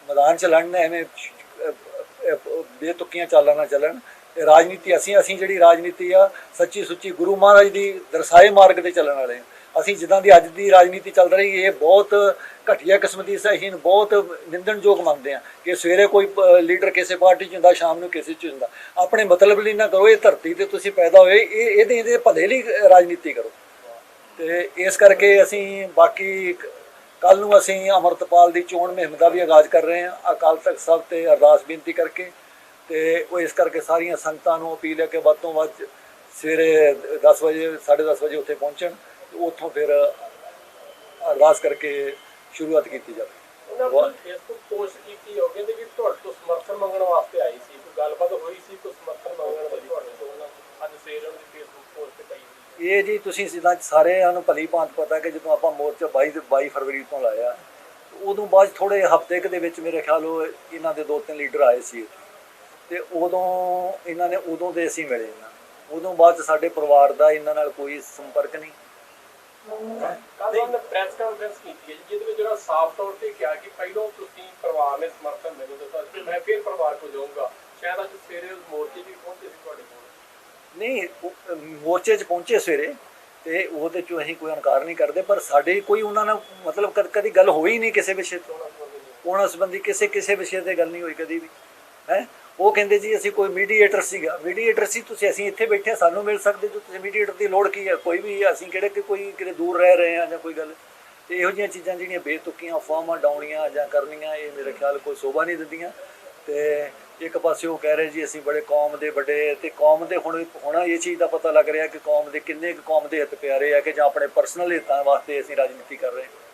ਮੈਦਾਨ 'ਚ ਲੜਨ ਐਵੇਂ ਅਹ, ਬੇਤੁਕੀਆਂ ਚਾਲਾਂ ਨਾ ਚੱਲਣ। ਰਾਜਨੀਤੀ, ਅਸੀਂ ਅਸੀਂ ਜਿਹੜੀ ਰਾਜਨੀਤੀ ਆ, ਸੱਚੀ ਸੁੱਚੀ ਗੁਰੂ ਮਹਾਰਾਜ ਦੀ ਦਰਸਾਏ ਮਾਰਗ ਤੇ ਚੱਲਣ ਵਾਲੇ ਹਾਂ। ਅਸੀਂ ਜਿੱਦਾਂ ਦੀ ਅੱਜ ਦੀ ਰਾਜਨੀਤੀ ਚੱਲ ਰਹੀ, ਇਹ ਬਹੁਤ ਘਟੀਆ ਕਿਸਮ ਦੀ ਸਹੀਨ ਬਹੁਤ ਨਿੰਦਣਯੋਗ ਮੰਨਦੇ ਆ ਕਿ ਸਵੇਰੇ ਕੋਈ ਲੀਡਰ ਕਿਸੇ ਪਾਰਟੀ 'ਚ ਹੁੰਦਾ, ਸ਼ਾਮ ਨੂੰ ਕਿਸੇ 'ਚ ਹੁੰਦਾ। ਆਪਣੇ ਮਤਲਬ ਲਈ ਨਾ ਕਰੋ, ਇਹ ਧਰਤੀ ਤੇ ਤੁਸੀਂ ਪੈਦਾ ਹੋਏ, ਇਹ, ਇਹਦੇ ਇਹਦੇ ਭਲੇ ਲਈ ਰਾਜਨੀਤੀ ਕਰੋ। ਤੇ ਇਸ ਕਰਕੇ ਅਸੀਂ ਬਾਕੀ ਕੱਲ ਨੂੰ ਅਸੀਂ ਅਮਰਤਪਾਲ ਦੀ ਚੋਣ ਮੁਹਿੰਮ ਦਾ ਵੀ ਆਗਾਜ਼ ਕਰ ਰਹੇ ਹਾਂ। ਅਕਾਲ ਤਖਤ ਸਾਹਿਬ ਤੇ ਅਰਦਾਸ ਬੇਨਤੀ ਕਰਕੇ ਤੇ ਉਹ ਇਸ ਕਰਕੇ ਸਾਰੀਆਂ ਸੰਗਤਾਂ ਨੂੰ ਅਪੀਲ ਹੈ ਕਿ ਵੱਧ ਤੋਂ ਵੱਧ ਸਵੇਰੇ 10 ਵਜੇ 10:30 ਵਜੇ ਉੱਥੇ ਪਹੁੰਚਣ ਤੇ ਉੱਥੋਂ ਫਿਰ ਅਰਦਾਸ ਕਰਕੇ ਸ਼ੁਰੂਆਤ ਕੀਤੀ ਜਾਵੇ। ਉਹਨਾਂ ਕੋਲ ਫੇਸਬੁੱਕ ਪੋਸਟ ਕੀਤੀ ਹੋ ਕਹਿੰਦੇ ਵੀ ਤੁਹਾਡੇ ਤੋਂ ਸਮਰਥਨ ਮੰਗਣ ਵਾਸਤੇ ਆਈ ਸੀ ਕੋਈ ਗੱਲਬਾਤ ਹੋਈ ਸੀ ਕੋਈ ਸਮਰਥਨ ਮੰਗਣ ਵਾਲੀ? ਤੁਹਾਡੇ ਤੋਂ ਉਹਨਾਂ ਅੱਜ ਸਵੇਰ ਨੂੰ ਫੇਸਬੁੱਕ ਪੋਸਟ ਤੇ ਪਈ ਹੋਈ ਇਹ ਜੀ ਤੁਸੀਂ ਸਿੱਧਾ ਸਾਰਿਆਂ ਨੂੰ ਭਲੀ ਭਾਂਤ ਪਤਾ ਕਿ ਜਦੋਂ ਆਪਾਂ ਮੋਰਚਾ 22 ਤੇ 22 ਫਰਵਰੀ ਤੋਂ ਲਾਇਆ ਉਦੋਂ ਬਾਅਦ ਥੋੜੇ ਹਫ਼ਤੇ ਕੁ ਦੇ ਵਿੱਚ ਮੇਰੇ ਖਿਆਲ ਉਹ ਇਹਨਾਂ ਦੇ ਦੋ ਤਿੰਨ ਲੀਡਰ ਆਏ ਸੀ ਤੇ ਉਦੋਂ ਇਹਨਾਂ ਨੇ ਉਦੋਂ ਦੇ ਅਸੀਂ ਮਿਲੇ ਇਹਨਾਂ ਨੂੰ। ਉਦੋਂ ਬਾਅਦ ਸਾਡੇ ਪਰਿਵਾਰ ਦਾ ਇਹਨਾਂ ਨਾਲ ਕੋਈ ਸੰਪਰਕ ਨਹੀਂ। ਕੱਲ ਉਹਨਾਂ ਪ੍ਰੈਸ ਕਾਨਫਰੰਸ ਕੀਤੀ ਹੈ ਜਿਹਦੇ ਵਿੱਚ ਜਿਹੜਾ ਸਾਫ਼ ਤੌਰ ਤੇ ਕਿਹਾ ਕਿ ਪਹਿਲਾਂ ਤੁਸੀਂ ਪਰਿਵਾਰ ਨੇ ਸਮਰਥਨ ਮੈਨੂੰ ਦਿੱਤਾ ਸੀ ਮੈਂ ਫਿਰ ਪਰਿਵਾਰ ਕੋ ਜਾਊਂਗਾ। ਸ਼ਾਇਦ ਅੱਜ ਸਵੇਰੇ ਉਸ ਮੋਰਚੇ 'ਚ ਵੀ ਪਹੁੰਚੇ ਸੀ ਤੁਹਾਡੇ ਕੋਲ। ਨਹੀਂ ਮੋਰਚੇ 'ਚ ਪਹੁੰਚੇ ਸਵੇਰੇ ਤੇ ਉਹਦੇ 'ਚੋਂ ਅਸੀਂ ਕੋਈ ਇਨਕਾਰ ਨਹੀਂ ਕਰਦੇ ਪਰ ਸਾਡੇ ਕੋਈ ਉਹਨਾਂ ਨਾਲ ਮਤਲਬ ਕਦ- ਕਦੀ ਗੱਲ ਹੋਈ ਨਹੀਂ ਕਿਸੇ ਵਿਸ਼ੇ ਤੋਂ। ਉਹਨਾਂ ਸੰਬੰਧੀ? ਕਿਸੇ ਕਿਸੇ ਵਿਸ਼ੇ ਤੇ ਗੱਲ ਨਹੀਂ ਹੋਈ ਕਦੀ ਵੀ। ਹੈ? ਉਹ ਕਹਿੰਦੇ ਜੀ, ਅਸੀਂ ਕੋਈ ਮੀਡੀਏਟਰ ਸੀਗਾ। ਮੀਡੀਏਟਰ ਸੀ, ਤੁਸੀਂ ਅਸੀਂ ਇੱਥੇ ਬੈਠੇ ਸਾਨੂੰ ਮਿਲ ਸਕਦੇ ਜੋ ਤੁਸੀਂ ਮੀਡੀਏਟਰ ਦੀ ਲੋੜ ਕੀ ਹੈ ਕੋਈ ਵੀ ਅਸੀਂ ਕਿਹੜੇ ਕਿ ਕੋਈ ਕਿਤੇ ਦੂਰ ਰਹਿ ਰਹੇ ਹਾਂ ਜਾਂ ਕੋਈ ਗੱਲ। ਤੇ ਇਹੋ ਜਿਹੀਆਂ ਚੀਜ਼ਾਂ ਜਿਹੜੀਆਂ ਬੇਤੁਕੀਆਂ ਫਾਰਮਾਂ ਡਾਉਣੀਆਂ ਜਾਂ ਕਰਨੀਆਂ, ਇਹ ਮੇਰੇ ਖਿਆਲ ਕੋਈ ਸ਼ੋਭਾ ਨਹੀਂ ਦਿੰਦੀਆਂ। ਤੇ ਇੱਕ ਪਾਸੇ ਉਹ ਕਹਿ ਰਹੇ ਜੀ, ਅਸੀਂ ਬੜੇ ਕੌਮ ਦੇ ਵੱਡੇ, ਤੇ ਕੌਮ ਦੇ ਹੁਣ ਹੁਣ ਇਹ ਚੀਜ਼ ਦਾ ਪਤਾ ਲੱਗ ਰਿਹਾ ਕਿ ਕੌਮ ਦੇ ਕਿੰਨੇ ਕੁ ਕੌਮ ਦੇ ਹਿੱਤ ਪਿਆਰੇ ਆ ਕਿ ਜਾਂ ਆਪਣੇ ਪਰਸਨਲ ਹਿੱਤਾਂ ਵਾਸਤੇ ਅਸੀਂ ਰਾਜਨੀਤੀ ਕਰ ਰਹੇ ਹਾਂ।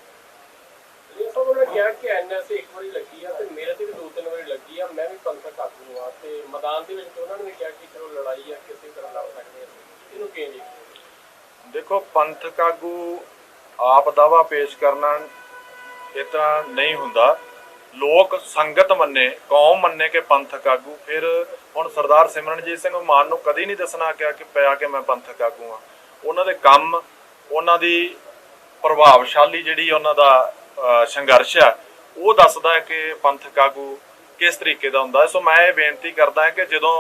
ਇਹ ਸਭ ਉਹਨਾਂ ਕਿਹਾ ਕਿ ਐਨਐਸਏ ਇੱਕ ਵਾਰੀ ਲੱਗੀ ਆ ਤੇ ਮੇਰੇ ਤੇ ਵੀ ਦੋ ਤਿੰਨ ਵਾਰੀ ਲੱਗੀ ਆ, ਮੈਂ ਵੀ ਪੰਥਕ ਆਗੂ ਆ ਤੇ ਮੈਦਾਨ ਦੇ ਵਿੱਚ ਉਹਨਾਂ ਨੇ ਵੀ ਕਿਹਾ ਕਿ ਚਲੋ ਲੜਾਈ ਆ, ਕਿਸੇ ਤਰ੍ਹਾਂ ਲੜ ਸਕਦੇ ਅਸੀਂ ਇਹਨੂੰ ਕਿਵੇਂ ਦੇਖੋ ਪੰਥਕ ਆਗੂ ਆਪ ਦਾਵਾ ਪੇਸ਼ ਕਰਨਾ ਇਸ ਤਰ੍ਹਾਂ ਨਹੀਂ ਹੁੰਦਾ। ਲੋਕ ਸੰਗਤ ਮੰਨੇ, ਕੌਮ ਮੰਨੇ ਕਿ ਪੰਥਕ ਆਗੂ ਫਿਰ ਹੁਣ ਸਰਦਾਰ ਸਿਮਰਨਜੀਤ ਸਿੰਘ ਮਾਨ ਨੂੰ ਕਦੀ ਨਹੀਂ ਦੱਸਣਾ ਕਿਹਾ ਕਿ ਪਿਆ ਕਿ ਮੈਂ ਪੰਥਕ ਆਗੂ ਆ। ਉਹਨਾਂ ਦੇ ਕੰਮ, ਉਹਨਾਂ ਦੀ ਪ੍ਰਭਾਵਸ਼ਾਲੀ ਜਿਹੜੀ ਉਹਨਾਂ ਦਾ ਸੰਘਰਸ਼ ਆ, ਉਹ ਦੱਸਦਾ ਕਿ ਪੰਥਕ ਆਗੂ ਕਿਸ ਤਰੀਕੇ ਦਾ ਹੁੰਦਾ। ਸੋ ਮੈਂ ਇਹ ਬੇਨਤੀ ਕਰਦਾ ਕਿ ਜਦੋਂ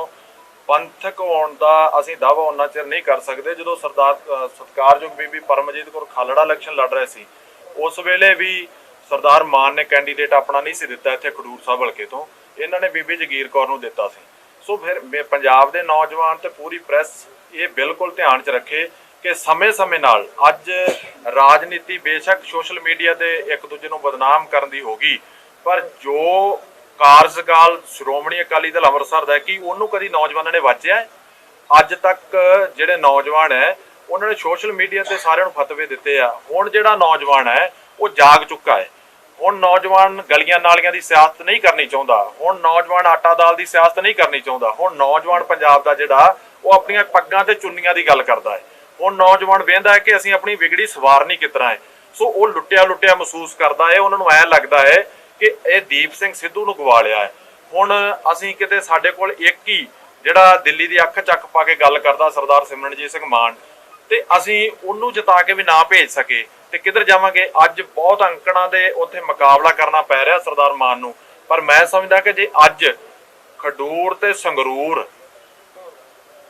ਪੰਥਕ ਹੋਣ ਦਾ ਅਸੀਂ ਦਾਅਵਾ ਉਹਨਾਂ ਚਿਰ ਨਹੀਂ ਕਰ ਸਕਦੇ, ਜਦੋਂ ਸਰਦਾਰ ਅਹ ਸਤਿਕਾਰਯੋਗ ਬੀਬੀ ਪਰਮਜੀਤ ਕੌਰ ਖਾਲੜਾ ਇਲੈਕਸ਼ਨ ਲੜ ਰਹੇ ਸੀ, ਉਸ ਵੇਲੇ ਵੀ ਸਰਦਾਰ ਮਾਨ ਨੇ ਕੈਂਡੀਡੇਟ ਆਪਣਾ ਨਹੀਂ ਸੀ ਦਿੱਤਾ ਇੱਥੇ ਖਡੂਰ ਸਾਹਿਬ ਹਲਕੇ ਤੋਂ। ਇਹਨਾਂ ਨੇ ਬੀਬੀ ਜਗੀਰ ਕੌਰ ਨੂੰ ਦਿੱਤਾ ਸੀ। ਸੋ ਫਿਰ ਪੰਜਾਬ ਦੇ ਨੌਜਵਾਨ ਤੇ ਪੂਰੀ ਪ੍ਰੈਸ ਇਹ ਬਿਲਕੁਲ ਧਿਆਨ 'ਚ ਰੱਖੇ ਕਿ ਸਮੇਂ-ਸਮੇਂ ਨਾਲ ਅੱਜ ਰਾਜਨੀਤੀ ਬੇਸ਼ੱਕ ਸੋਸ਼ਲ ਮੀਡੀਆ ਤੇ ਇੱਕ ਦੂਜੇ ਨੂੰ ਬਦਨਾਮ ਕਰਨ ਦੀ ਹੋਗੀ ਪਰ ਜੋ ਕਾਰਜਕਾਲ ਸ਼੍ਰੋਮਣੀ ਅਕਾਲੀ ਦਲ ਅੰਮ੍ਰਿਤਸਰ ਦਾ ਕਿ ਉਹਨੂੰ ਕਦੀ ਨੌਜਵਾਨਾਂ ਨੇ ਵਾਚਿਆ ਅੱਜ ਤੱਕ ਜਿਹੜੇ ਨੌਜਵਾਨ ਹੈ, ਉਹਨਾਂ ਨੇ ਸੋਸ਼ਲ ਮੀਡੀਆ ਤੇ ਸਾਰਿਆਂ ਨੂੰ ਫਤਵੇ ਦਿੱਤੇ ਆ। ਹੁਣ ਜਿਹੜਾ ਨੌਜਵਾਨ ਹੈ, ਉਹ ਜਾਗ ਚੁੱਕਾ ਹੈ। ਹੁਣ ਨੌਜਵਾਨ ਗਲੀਆਂ ਨਾਲੀਆਂ ਦੀ ਸਿਆਸਤ ਨਹੀਂ ਕਰਨੀ ਚਾਹੁੰਦਾ। ਹੁਣ ਨੌਜਵਾਨ ਆਟਾ ਦਾਲ ਦੀ ਸਿਆਸਤ ਨਹੀਂ ਕਰਨੀ ਚਾਹੁੰਦਾ। ਹੁਣ ਨੌਜਵਾਨ ਪੰਜਾਬ ਦਾ ਜਿਹੜਾ, ਉਹ ਆਪਣੀਆਂ ਪੱਗਾਂ ਤੇ ਚੁੰਨੀਆਂ ਦੀ ਗੱਲ ਕਰਦਾ ਹੈ। ਹੁਣ ਨੌਜਵਾਨ ਵੇਂਦਾ ਹੈ ਕਿ ਅਸੀਂ ਆਪਣੀ ਵਿਗੜੀ ਸਵਾਰਨੀ ਕਿਤਨਾ ਹੈ। ਸੋ ਉਹ ਲੁੱਟਿਆ ਲੁੱਟਿਆ ਮਹਿਸੂਸ ਕਰਦਾ ਹੈ। ਉਹਨਾਂ ਨੂੰ ਐ ਲੱਗਦਾ ਹੈ ਕਿ ਇਹ ਦੀਪ ਸਿੰਘ ਸਿੱਧੂ ਨੂੰ ਗਵਾ ਲਿਆ ਹੈ। ਹੁਣ ਅਸੀਂ ਕਿਤੇ ਸਾਡੇ ਕੋਲ ਇੱਕ ਹੀ ਜਿਹੜਾ ਦਿੱਲੀ ਦੀ ਅੱਖ ਚੱਕ ਪਾ ਕੇ ਗੱਲ ਕਰਦਾ ਸਰਦਾਰ ਸਿਮਰਨਜੀਤ ਸਿੰਘ ਮਾਨ, ਤੇ ਅਸੀਂ ਉਹਨੂੰ ਜਿਤਾ ਕੇ ਵੀ ਨਾ ਭੇਜ ਸਕੇ ਤੇ ਕਿੱਧਰ ਜਾਵਾਂਗੇ? ਅੱਜ ਬਹੁਤ ਅੰਕੜਾਂ ਦੇ ਉੱਥੇ ਮੁਕਾਬਲਾ ਕਰਨਾ ਪੈ ਰਿਹਾ ਸਰਦਾਰ ਮਾਨ ਨੂੰ, ਪਰ ਮੈਂ ਸਮਝਦਾ ਕਿ ਜੇ ਅੱਜ ਖਡੂਰ ਤੇ ਸੰਗਰੂਰ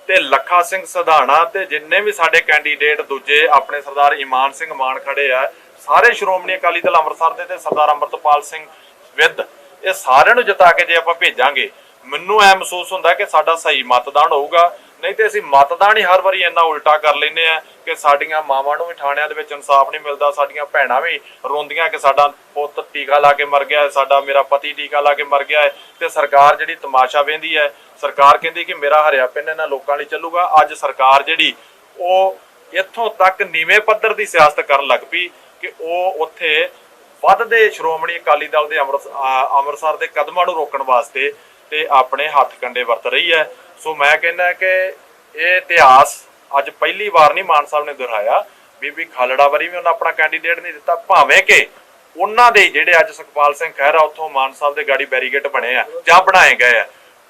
ਤੇ ਲੱਖਾ ਸਿੰਘ ਸਧਾਣਾ ਤੇ ਜਿੰਨੇ ਵੀ ਸਾਡੇ ਕੈਂਡੀਡੇਟ ਦੂਜੇ ਆਪਣੇ ਸਰਦਾਰ ਇਮਾਨ ਸਿੰਘ ਮਾਨ ਖੜੇ ਆ, ਸਾਰੇ ਸ਼੍ਰੋਮਣੀ ਅਕਾਲੀ ਦਲ ਅੰਮ੍ਰਿਤਸਰ ਦੇ ਤੇ ਸਰਦਾਰ ਅੰਮ੍ਰਿਤਪਾਲ ਸਿੰਘ ਵਿੱਦ। ਇਹ ਸਾਰਿਆਂ ਨੂੰ ਜਿਤਾ ਕੇ ਜੇ ਆਪਾਂ ਭੇਜਾਂਗੇ ਮੈਨੂੰ ਐ ਮਹਿਸੂਸ ਹੁੰਦਾ ਕਿ ਸਾਡਾ ਸਹੀ ਮਤਦਾਨ ਹੋਊਗਾ। ਨਹੀਂ ਤੇ ਅਸੀਂ ਮਤਦਾਨ ਹੀ ਹਰ ਵਾਰੀ ਇੰਨਾ ਉਲਟਾ ਕਰ ਲੈਨੇ ਆ ਕਿ ਸਾਡੀਆਂ ਮਾਵਾਂ ਨੂੰ ਵੀ ਥਾਣਿਆਂ ਦੇ ਵਿੱਚ ਇਨਸਾਫ ਨਹੀਂ ਮਿਲਦਾ ਸਾਡੀਆਂ ਭੈਣਾਂ ਵੀ ਰੋਂਦੀਆਂ ਕਿ ਸਾਡਾ ਪੁੱਤ ਟੀਕਾ ਲਾ ਕੇ ਮਰ ਗਿਆ ਹੈ, ਸਾਡਾ ਮੇਰਾ ਪਤੀ ਟੀਕਾ ਲਾ ਕੇ ਮਰ ਗਿਆ ਹੈ। ਤੇ ਸਰਕਾਰ ਜਿਹੜੀ ਤਮਾਸ਼ਾ ਵੇਂਦੀ ਹੈ ਸਰਕਾਰ ਕਹਿੰਦੀ ਕਿ ਮੇਰਾ ਹਰਿਆ ਪਿੰਡ ਇਹਨਾਂ ਲੋਕਾਂ ਲਈ ਚੱਲੂਗਾ। ਅੱਜ ਸਰਕਾਰ ਜਿਹੜੀ ਉਹ ਇੱਥੋਂ ਤੱਕ ਨੀਵੇਂ ਪੱਧਰ ਦੀ ਸਿਆਸਤ ਕਰਨ ਲੱਗ ਪਈ ਕਿ ਉਹ ਉੱਥੇ ਵੱਧਦੇ ਸ਼੍ਰੋਮਣੀ ਅਕਾਲੀ ਦਲ ਦੇ ਅੰਮ੍ਰਿਤ ਅੰਮ੍ਰਿਤਸਰ ਦੇ ਕਦਮਾਂ ਨੂੰ ਰੋਕਣ ਵਾਸਤੇ ਤੇ ਆਪਣੇ ਹੱਥ ਕੰਡੇ ਵਰਤ ਰਹੀ ਹੈ। ਸੋ ਮੈਂ ਕਹਿੰਦਾ ਕਿ ਇਹ ਇਤਿਹਾਸ ਅੱਜ ਪਹਿਲੀ ਵਾਰ ਨਹੀਂ ਮਾਨ ਸਾਹਿਬ ਨੇ ਦੁਹਰਾਇਆ। ਬੀਬੀ ਖਾਲੜਾ ਵਾਰੀ ਵੀ ਉਹਨਾਂ ਆਪਣਾ ਕੈਂਡੀਡੇਟ ਨਹੀਂ ਦਿੱਤਾ, ਭਾਵੇਂ ਕਿ ਉਹਨਾਂ ਦੇ ਜਿਹੜੇ ਅੱਜ ਸੁਖਪਾਲ ਸਿੰਘ ਖਹਿਰਾ ਉੱਥੋਂ ਮਾਨ ਸਾਹਿਬ ਦੇ ਗਾੜੀ ਬੈਰੀਗੇਟ ਬਣੇ ਆ ਜਾਂ ਬਣਾਏ ਗਏ ਆ,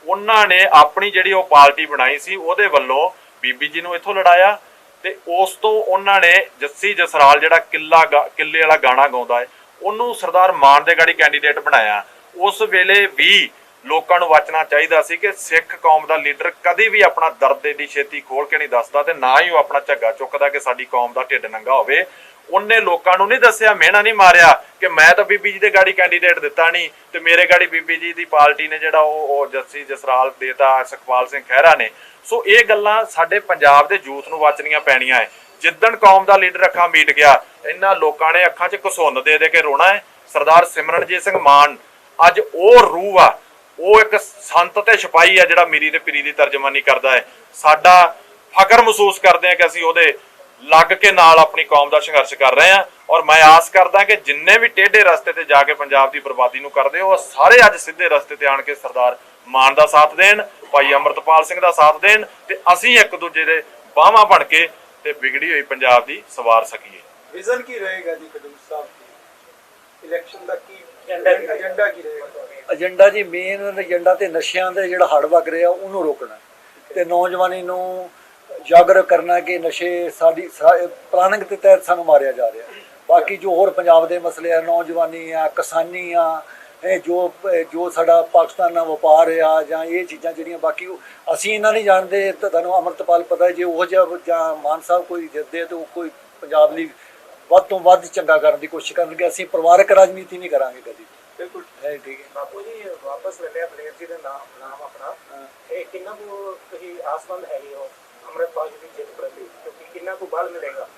ਉਹਨਾਂ ਨੇ ਆਪਣੀ ਜਿਹੜੀ ਉਹ ਪਾਰਟੀ ਬਣਾਈ ਸੀ, ਉਹਦੇ ਵੱਲੋਂ ਬੀਬੀ ਜੀ ਨੂੰ ਇੱਥੋਂ ਲੜਾਇਆ ਤੇ ਉਸ ਤੋਂ ਉਹਨਾਂ ਨੇ ਜੱਸੀ ਜਸਰਾਲ ਜਿਹੜਾ ਕਿੱਲਾ ਗਾ- ਕਿੱਲੇ ਵਾਲਾ ਗਾਣਾ ਗਾਉਂਦਾ ਹੈ ਉਹਨੂੰ ਸਰਦਾਰ ਮਾਨ ਦੇ ਗਾੜੀ ਕੈਂਡੀਡੇਟ ਬਣਾਇਆ। ਉਸ ਵੇਲੇ ਵੀ ਲੋਕਾਂ ਨੂੰ ਵਾਚਣਾ ਚਾਹੀਦਾ ਸੀ ਕਿ ਸਿੱਖ ਕੌਮ ਦਾ ਲੀਡਰ ਕਦੀ ਵੀ ਆਪਣਾ ਦਰਦ ਦੀ ਛੇਤੀ ਖੋਲ ਕੇ ਨਹੀਂ ਦੱਸਦਾ ਤੇ ਨਾ ਹੀ ਉਹ ਆਪਣਾ ਝੱਗਾ ਚੁੱਕਦਾ ਕਿ ਸਾਡੀ ਕੌਮ ਦਾ ਢਿੱਡ ਨੰਗਾ ਹੋਵੇ। ਉਹਨੇ ਲੋਕਾਂ ਨੂੰ ਨਹੀਂ ਦੱਸਿਆ, ਮਿਹਣਾ ਨਹੀਂ ਮਾਰਿਆ ਕਿ ਮੈਂ ਤਾਂ ਬੀਬੀ ਜੀ ਦੇ ਗਾੜੀ ਕੈਂਡੀਡੇਟ ਦਿੱਤਾ ਨਹੀਂ ਤੇ ਮੇਰੇ ਗਾੜੀ ਬੀਬੀ ਜੀ ਦੀ ਪਾਰਟੀ ਨੇ ਜਿਹੜਾ ਉਹ ਉਹ ਜੱਸੀ ਜਸਰਾਲ ਦੇਤਾ ਸੁਖਪਾਲ ਸਿੰਘ ਖਹਿਰਾ ਨੇ। ਸੋ ਇਹ ਗੱਲਾਂ ਸਾਡੇ ਪੰਜਾਬ ਦੇ ਯੂਥ ਨੂੰ ਵਾਚਣੀਆਂ ਪੈਣੀਆਂ ਹੈ। ਜਿੱਦਣ ਕੌਮ ਦਾ ਲੀਡਰ ਅੱਖਾਂ ਮੀਟ ਗਿਆ, ਇਹਨਾਂ ਲੋਕਾਂ ਨੇ ਅੱਖਾਂ 'ਚ ਘਸੁੰਨ ਦੇ ਦੇ ਕੇ ਰੋਣਾ ਹੈ। ਸਰਦਾਰ ਸਿਮਰਨਜੀਤ ਸਿੰਘ ਮਾਨ, ਅੱਜ ਉਹ ਰੂਹ ਆ, ਉਹ ਇੱਕ ਸੰਤ ਤੇ ਸਿਪਾਹੀ ਆ ਜਿਹੜਾ ਮੀਰੀ ਤੇ ਪੀਰੀ ਦੀ ਤਰਜਮਾਨੀ ਕਰਦਾ ਹੈ। ਸਾਡਾ ਫਖਰ ਮਹਿਸੂਸ ਕਰਦੇ ਆ ਕਿ ਅਸੀਂ ਉਹਦੇ ਲੱਗ ਕੇ ਨਾਲ ਆਪਣੀ ਕੌਮ ਦਾ ਸੰਘਰਸ਼ ਕਰ ਰਹੇ ਆ ਔਰ ਮੈਂ ਆਸ ਕਰਦਾ ਕਿ ਜਿੰਨੇ ਵੀ ਟੇਢੇ ਰਸਤੇ ਤੇ ਜਾ ਕੇ ਪੰਜਾਬ ਦੀ ਬਰਬਾਦੀ ਨੂੰ ਕਰਦੇ ਹੋ, ਉਹ ਸਾਰੇ ਅੱਜ ਸਿੱਧੇ ਰਸਤੇ ਤੇ ਆਣ ਕੇ ਸਰਦਾਰ ਮਾਨ ਦਾ ਸਾਥ ਦੇਣ, ਭਾਈ ਅਮਰਤਪਾਲ ਸਿੰਘ ਦਾ ਸਾਥ ਦੇਣ ਤੇ ਅਸੀਂ ਇੱਕ ਦੂਜੇ ਦੇ ਬਾਹਾਂ ਬਣ ਕੇ ਤੇ ਵਿਗੜੀ ਹੋਈ ਪੰਜਾਬ ਦੀ ਸਵਾਰ ਸਕੀਏ। ਵਿਜ਼ਨ ਕੀ ਰਹੇਗਾ ਜੀ ਖਡੂਰ ਸਾਹਿਬ ਦੀ? ਇਲੈਕਸ਼ਨ ਦਾ ਕੀ ਏਜੰਡਾ ਕੀ ਏਜੰਡਾ ਕੀ ਰਹੇਗਾ ਏਜੰਡਾ ਜੀ ਮੇਨ ਏਜੰਡਾ ਤੇ ਨਸ਼ਿਆਂ ਦੇ ਜਿਹੜਾ ਹੜ ਵਗ ਰਿਹਾ ਉਹਨੂੰ ਰੋਕਣਾ। ਤੇ ਨੌਜਵਾਨੀ ਨੂੰ ਜਾਗਰੂਕ ਕਰਨਾ ਕਿ ਨਸ਼ੇ ਸਾਡੀ ਪਲਾਨਿੰਗ ਦੇ ਤਹਿਤ ਸਾਨੂੰ ਮਾਰਿਆ ਜਾ ਰਿਹਾ। ਬਾਕੀ ਜੋ ਹੋਰ ਪੰਜਾਬ ਦੇ ਮਸਲੇ ਆ ਨੌਜਵਾਨੀ ਆ ਕਿਸਾਨੀ ਆ ਜੋ ਜੋ ਸਾਡਾ ਪਾਕਿਸਤਾਨ ਨਾਲ ਵਪਾਰ ਆ ਜਾਂ ਇਹ ਚੀਜ਼ਾਂ ਜਿਹੜੀਆਂ ਬਾਕੀ ਅਸੀਂ ਇਹਨਾਂ ਨਹੀਂ ਜਾਣਦੇ ਤੁਹਾਨੂੰ ਅਮਰਤਪਾਲ ਪਤਾ ਹੈ ਜੇ ਉਹ ਜਾਂ ਮਾਨ ਸਾਹਿਬ ਕੋਈ ਜਿੱਤਦੇ ਤੇ ਉਹ ਕੋਈ ਪੰਜਾਬ ਲਈ ਵੱਧ ਤੋਂ ਵੱਧ ਚੰਗਾ ਕਰਨ ਦੀ ਕੋਸ਼ਿਸ਼ ਕਰਨਗੇ। ਅਸੀਂ ਪਰਿਵਾਰਕ ਰਾਜਨੀਤੀ ਨਹੀਂ ਕਰਾਂਗੇ ਕਦੀ। ਬਿਲਕੁਲ। ਹੈ ਠੀਕ ਹੈ। ਬਾਪੂ ਜੀ ਵਾਪਸ ਲੈ ਲਿਆ ਬਲੇਰ ਜੀ ਦਾ ਨਾਮ ਨਾਮ ਆਪਣਾ। ਇਹ ਕਿੰਨਾ ਕੁ ਤੁਸੀਂ ਆਸਮੰਦ ਹੈਗੇ ਹੋ ਅੰਮ੍ਰਿਤਪਾਲ ਜੀ ਦੀ ਜਿੱਤ ਪ੍ਰਤੀ? ਕਿਉਂਕਿ ਕਿੰਨਾ ਕੁ ਬਲ ਮਿਲੇਗਾ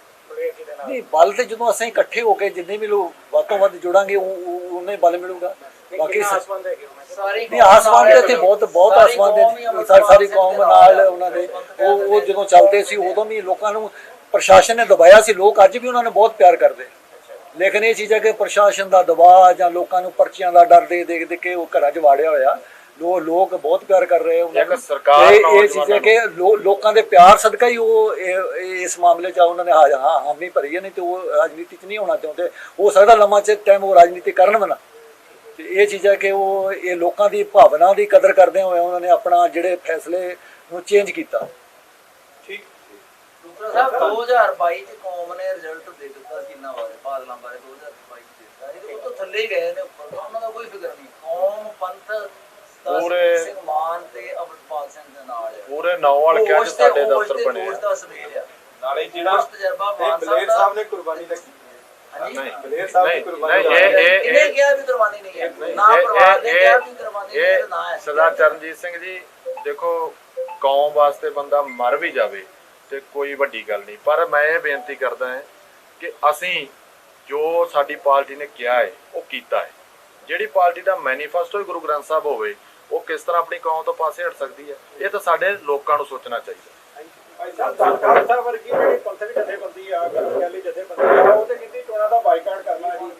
ਨਹੀਂ ਬਲ ਤੇ ਜਦੋਂ ਅਸੀਂ ਇਕੱਠੇ ਹੋ ਕੇ ਜਿੰਨੇ ਵੀ ਲੋਕ ਵੱਧ ਤੋਂ ਵੱਧ ਜੁੜਾਂਗੇ ਉਹ ਉਹ- ਉਹਨੇ ਬਲ ਮਿਲੂਗਾ। ਬਾਕੀ ਮੈਂ ਕਿਹਾ? ਸਾਰੀ ਨਹੀਂ ਆਸਮਾਨ ਦੇ ਇੱਥੇ ਬਹੁਤ ਬਹੁਤ ਆਸਮਾਨ ਦੇ ਸਾਰੀ ਕੌਮ ਨਾਲ ਉਹਨਾਂ ਦੇ। ਉਹ ਉਹ ਜਦੋਂ ਚੱਲਦੇ ਸੀ ਉਦੋਂ ਵੀ ਲੋਕਾਂ ਨੂੰ ਪ੍ਰਸ਼ਾਸਨ ਨੇ ਦਬਾਇਆ ਸੀ। ਲੋਕ ਅੱਜ ਵੀ ਉਹਨਾਂ ਨੂੰ ਬਹੁਤ ਪਿਆਰ ਕਰਦੇ। ਲੇਕਿਨ ਇਹ ਚੀਜ਼ ਹੈ ਕਿ ਪ੍ਰਸ਼ਾਸਨ ਦਾ ਦਬਾਅ ਜਾਂ ਲੋਕਾਂ ਨੂੰ ਪਰਚੀਆਂ ਦਾ ਡਰ ਦੇ ਦੇਖ ਦੇ ਕੇ ਉਹ ਘਰਾਂ 'ਚ ਵਾੜਿਆ ਹੋਇਆ। ਲੋ ਲੋਕ ਬਹੁਤ ਪਿਆਰ ਕਰ ਰਹੇ ਉਹਨਾਂ ਨੂੰ। ਸਰਕਾਰ ਇਹ- ਚੀਜ਼ ਹੈ ਕਿ ਲੋ- ਲੋਕਾਂ ਦੇ ਪਿਆਰ ਸਦਕਾ ਹੀ ਉਹ ਇਸ ਮਾਮਲੇ 'ਚ ਉਹਨਾਂ ਨੇ ਹਾਂ ਹਾਂ ਹਾਮੀ ਭਰੀ ਹੈ। ਨਹੀਂ ਤੇ ਉਹ ਰਾਜਨੀਤੀ 'ਚ ਨਹੀਂ ਹੋਣਾ ਚਾਹੁੰਦੇ। ਹੋ ਸਕਦਾ ਲੰਮਾ ਚਿਰ ਟਾਈਮ ਉਹ ਰਾਜਨੀਤੀ ਕਰਨ ਵੀ ਨਾ ਤੇ ਇਹ ਚੀਜ਼ ਹੈ ਕਿ ਉਹ ਇਹ ਲੋਕਾਂ ਦੀ ਭਾਵਨਾ ਦੀ ਕਦਰ ਕਰਦੇ ਹੋਏ ਉਹਨਾਂ ਨੇ ਆਪਣਾ ਜਿਹੜੇ ਫੈਸਲੇ ਨੂੰ ਚੇਂਜ ਕੀਤਾ। ਦੂਸਰਾ ਸਾਹਿਬ 2022 ਚ ਕੌਮ ਨੇ ਰਿਜ਼ਲਟ ਦੇ ਦਿੱਤਾ ਕਿੰਨਾ ਬਾਰੇ ਬਾਦਲਾਂ ਬਾਰੇ 2022 ਚ ਦਿੱਤਾ। ਇਹ ਤੋਂ ਥੱਲੇ ਹੀ ਗਏ ਨੇ ਉੱਪਰ ਉਹਨਾਂ ਦਾ ਕੋਈ ਫਿਕਰ ਨਹੀਂ। ਕੌਮ ਪੰਥ ਪੂਰੇ- ਸਿੰਘ ਮਾਨ ਤੇ ਅਮਰਪਾਲ ਸਿੰਘ ਦੇ ਨਾਲ ਹੈ ਪੂਰੇ ਨੌ ਹਲਕਿਆਂ 'ਚ ਹੋਸ਼ ਤੇ ਸਾਡੇ ਹੋਸ਼ ਦਫ਼ਤਰ ਤੇ ਬਣੇ ਹੋਸ਼ ਆ ਦਾ ਸਵੇਲ ਆ। ਨਾਲੇ ਜਿਹੜਾ ਹੋਸ਼ ਤਜਰਬਾ ਮਾਨ ਸਾਹਿਬ ਨੇ ਕੁਰਬਾਨੀ ਕੀਤੀ ਨਹੀਂ ਨਹੀਂ ਇਹ ਇਹ ਕਿਹਾ ਵੀ ਕੁਰਬਾਨੀ ਨਹੀਂ ਹੈ ਨਾ ਪਰਿਵਾਰ ਨੇ ਕਿਹਾ ਵੀ ਕੁਰਬਾਨੀ ਨਹੀਂ ਹੈ ਇਹ ਨਾ ਹੈ। ਸਰਦਾਰ ਚਰਨਜੀਤ ਸਿੰਘ ਜੀ ਦੇਖੋ ਕੌਮ ਵਾਸਤੇ ਬੰਦਾ ਮਰ ਵੀ ਜਾਵੇ ਤੇ ਕੋਈ ਵੱਡੀ ਗੱਲ ਨਹੀਂ। ਪਰ ਮੈਂ ਇਹ ਬੇਨਤੀ ਕਰਦਾ ਹਾਂ ਕਿ ਅਸੀਂ ਜੋ ਸਾਡੀ ਪਾਰਟੀ ਨੇ ਕਿਹਾ ਹੈ ਉਹ ਕੀਤਾ ਹੈ। ਜਿਹੜੀ ਪਾਰਟੀ ਦਾ ਮੈਨੀਫੈਸਟੋ ਹੀ ਗੁਰੂ ਗ੍ਰੰਥ ਸਾਹਿਬ ਹੋਵੇ ਉਹ ਕਿਸ ਤਰ੍ਹਾਂ ਆਪਣੀ ਕੌਮ ਤੋਂ ਪਾਸੇ ਹਟ ਸਕਦੀ ਹੈ? ਇਹ ਤਾਂ ਸਾਡੇ ਲੋਕਾਂ ਨੂੰ ਸੋਚਣਾ ਚਾਹੀਦਾ। ਭਾਈ ਸਾਹਿਬ ਸਰਕਾਰ ਸਾਹਿਬ ਵਰਗੀ ਜਿਹੜੀ ਪੰਥਕ ਜਥੇਬੰਦੀ ਆ ਗਲੀ ਜਥੇਬੰਦੀ ਆ ਉਹ ਤੇ ਕਿੰਨੀ ਚੋਣਾਂ ਦਾ ਬਾਈਕਾਟ ਕਰਨਾ ਜੀ।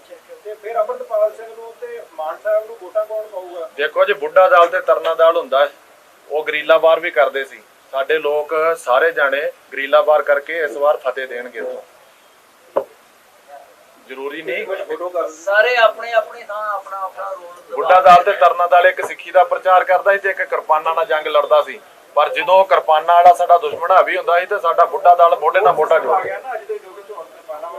ਤੇ ਫਿਰ ਅਮਰਤਪਾਲ ਸਿੰਘ ਨੂੰ ਤੇ ਮਾਨ ਸਾਹਿਬ ਨੂੰ ਵੋਟਾਂ ਕੌਣ ਪਾਊਗਾ? ਦੇਖੋ ਜੀ ਬੁੱਢਾ ਦਲ ਤੇ ਤਰਨਾ ਦਲ ਹੁੰਦਾ ਹੈ। ਉਹ ਗਰੀਲਾ ਵਾਰ ਵੀ ਕਰਦੇ ਸੀ। ਸਾਡੇ ਲੋਕ ਸਾਰੇ ਜਾਣੇ ਗਰੀਲਾ ਵਾਰ ਕਰਕੇ ਇਸ ਵਾਰ ਫਤਿਹ ਦੇਣਗੇ ਜ਼ਰੂਰੀ ਨਹੀਂ। ਫੋਟੋ ਕਰ ਸਾਰੇ ਆਪਣੇ ਆਪਣੀ ਥਾਂ ਆਪਣਾ ਆਪਣਾ ਰੋਲ ਬੁੱਢਾ ਦਲ ਤੇ ਤਰਨਾ ਦਲ ਇੱਕ ਸਿੱਖੀ ਦਾ ਪ੍ਰਚਾਰ ਕਰਦਾ ਸੀ ਤੇ ਇੱਕ ਕਿਰਪਾਨਾਂ ਨਾਲ ਜੰਗ ਲੜਦਾ ਸੀ। ਪਰ ਜਦੋਂ ਉਹ ਕਿਰਪਾਨਾਂ ਵਾਲਾ ਸਾਡਾ ਦੁਸ਼ਮਣ ਹਾਵੀ ਹੁੰਦਾ ਸੀ ਤੇ ਸਾਡਾ ਬੁੱਢਾ ਦਲ ਮੋਢੇ ਨਾਲ ਮੋਢਾ ਜੋੜ ਗਿਆ ਗਿਆ ਨਾ ਅੱਜ ਦੇ ਯੁੱਗ ਚ ਹੁਣ ਕਿਰਪਾਨਾਂ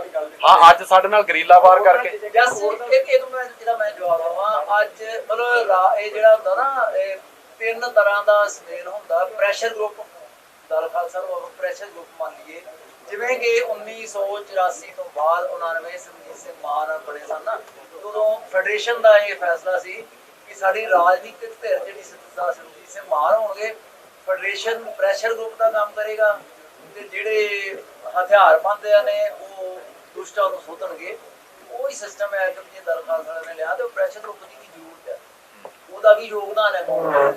ਹਾਂ ਅੱਜ ਸਾਡੇ ਨਾਲ ਗਰੀਲਾ ਵਾਰ ਕਰਕੇ। ਜਸ ਇੱਕ ਇੱਕ ਮੈਂ ਜਿਹੜਾ ਮੈਂ ਜਵਾਬ ਦਵਾਂ ਅੱਜ ਮਤਲਬ ਰਾ- ਇਹ ਜਿਹੜਾ ਹੁੰਦਾ ਨਾ ਇਹ ਤਿੰਨ ਤਰ੍ਹਾਂ ਦਾ ਸਮੇਲ ਹੁੰਦਾ। ਪ੍ਰੈਸ਼ਰ ਗਰੁੱਪ ਦਲ ਖਾਲਸਾ ਨੂੰ ਆਪਾਂ ਪ੍ਰੈਸ਼ਰ ਗਰੁੱਪ ਮੰਨ ਲਈਏ ਜਿਵੇਂ ਕਿ 1984 ਤੋਂ ਬਾਅਦ 99 ਸਮੇਤ ਸਿੰਘ ਮਾਨ ਬਣੇ ਸਨ ਨਾ। ਉਦੋਂ ਫੈਡਰੇਸ਼ਨ ਦਾ ਇਹ ਫੈਸਲਾ ਸੀ ਕਿ ਸਾਡੀ ਰਾਜਨੀਤਿਕ ਧਿਰ ਜਿਹੜੀ ਸਰਦਾਰ ਸਰਜੀਤ ਸਿੰਘ ਮਾਨ ਹੋਣਗੇ ਫੈਡਰੇਸ਼ਨ ਪ੍ਰੈਸ਼ਰ ਗਰੁੱਪ ਦਾ ਕੰਮ ਕਰੇਗਾ। ਤੇ ਜਿਹੜੇ ਹਥਿਆਰਬੰਦ ਨੇ ਉਹ ਦੁਸ਼ਟਾਂ ਨੂੰ ਸੋਧਣਗੇ ਉਹ ਹੀ ਸਿਸਟਮ ਹੈ ਕਿ ਜੇ ਨੇ ਲਿਆ ਤੇ ਉਹ ਪ੍ਰੈਸ਼ਰ ਗਰੁੱਪ ਦੀ ਜ਼ਰੂਰਤ ਹੈ? ਉਹਦਾ ਵੀ ਯੋਗਦਾਨ ਹੈ ਦੇ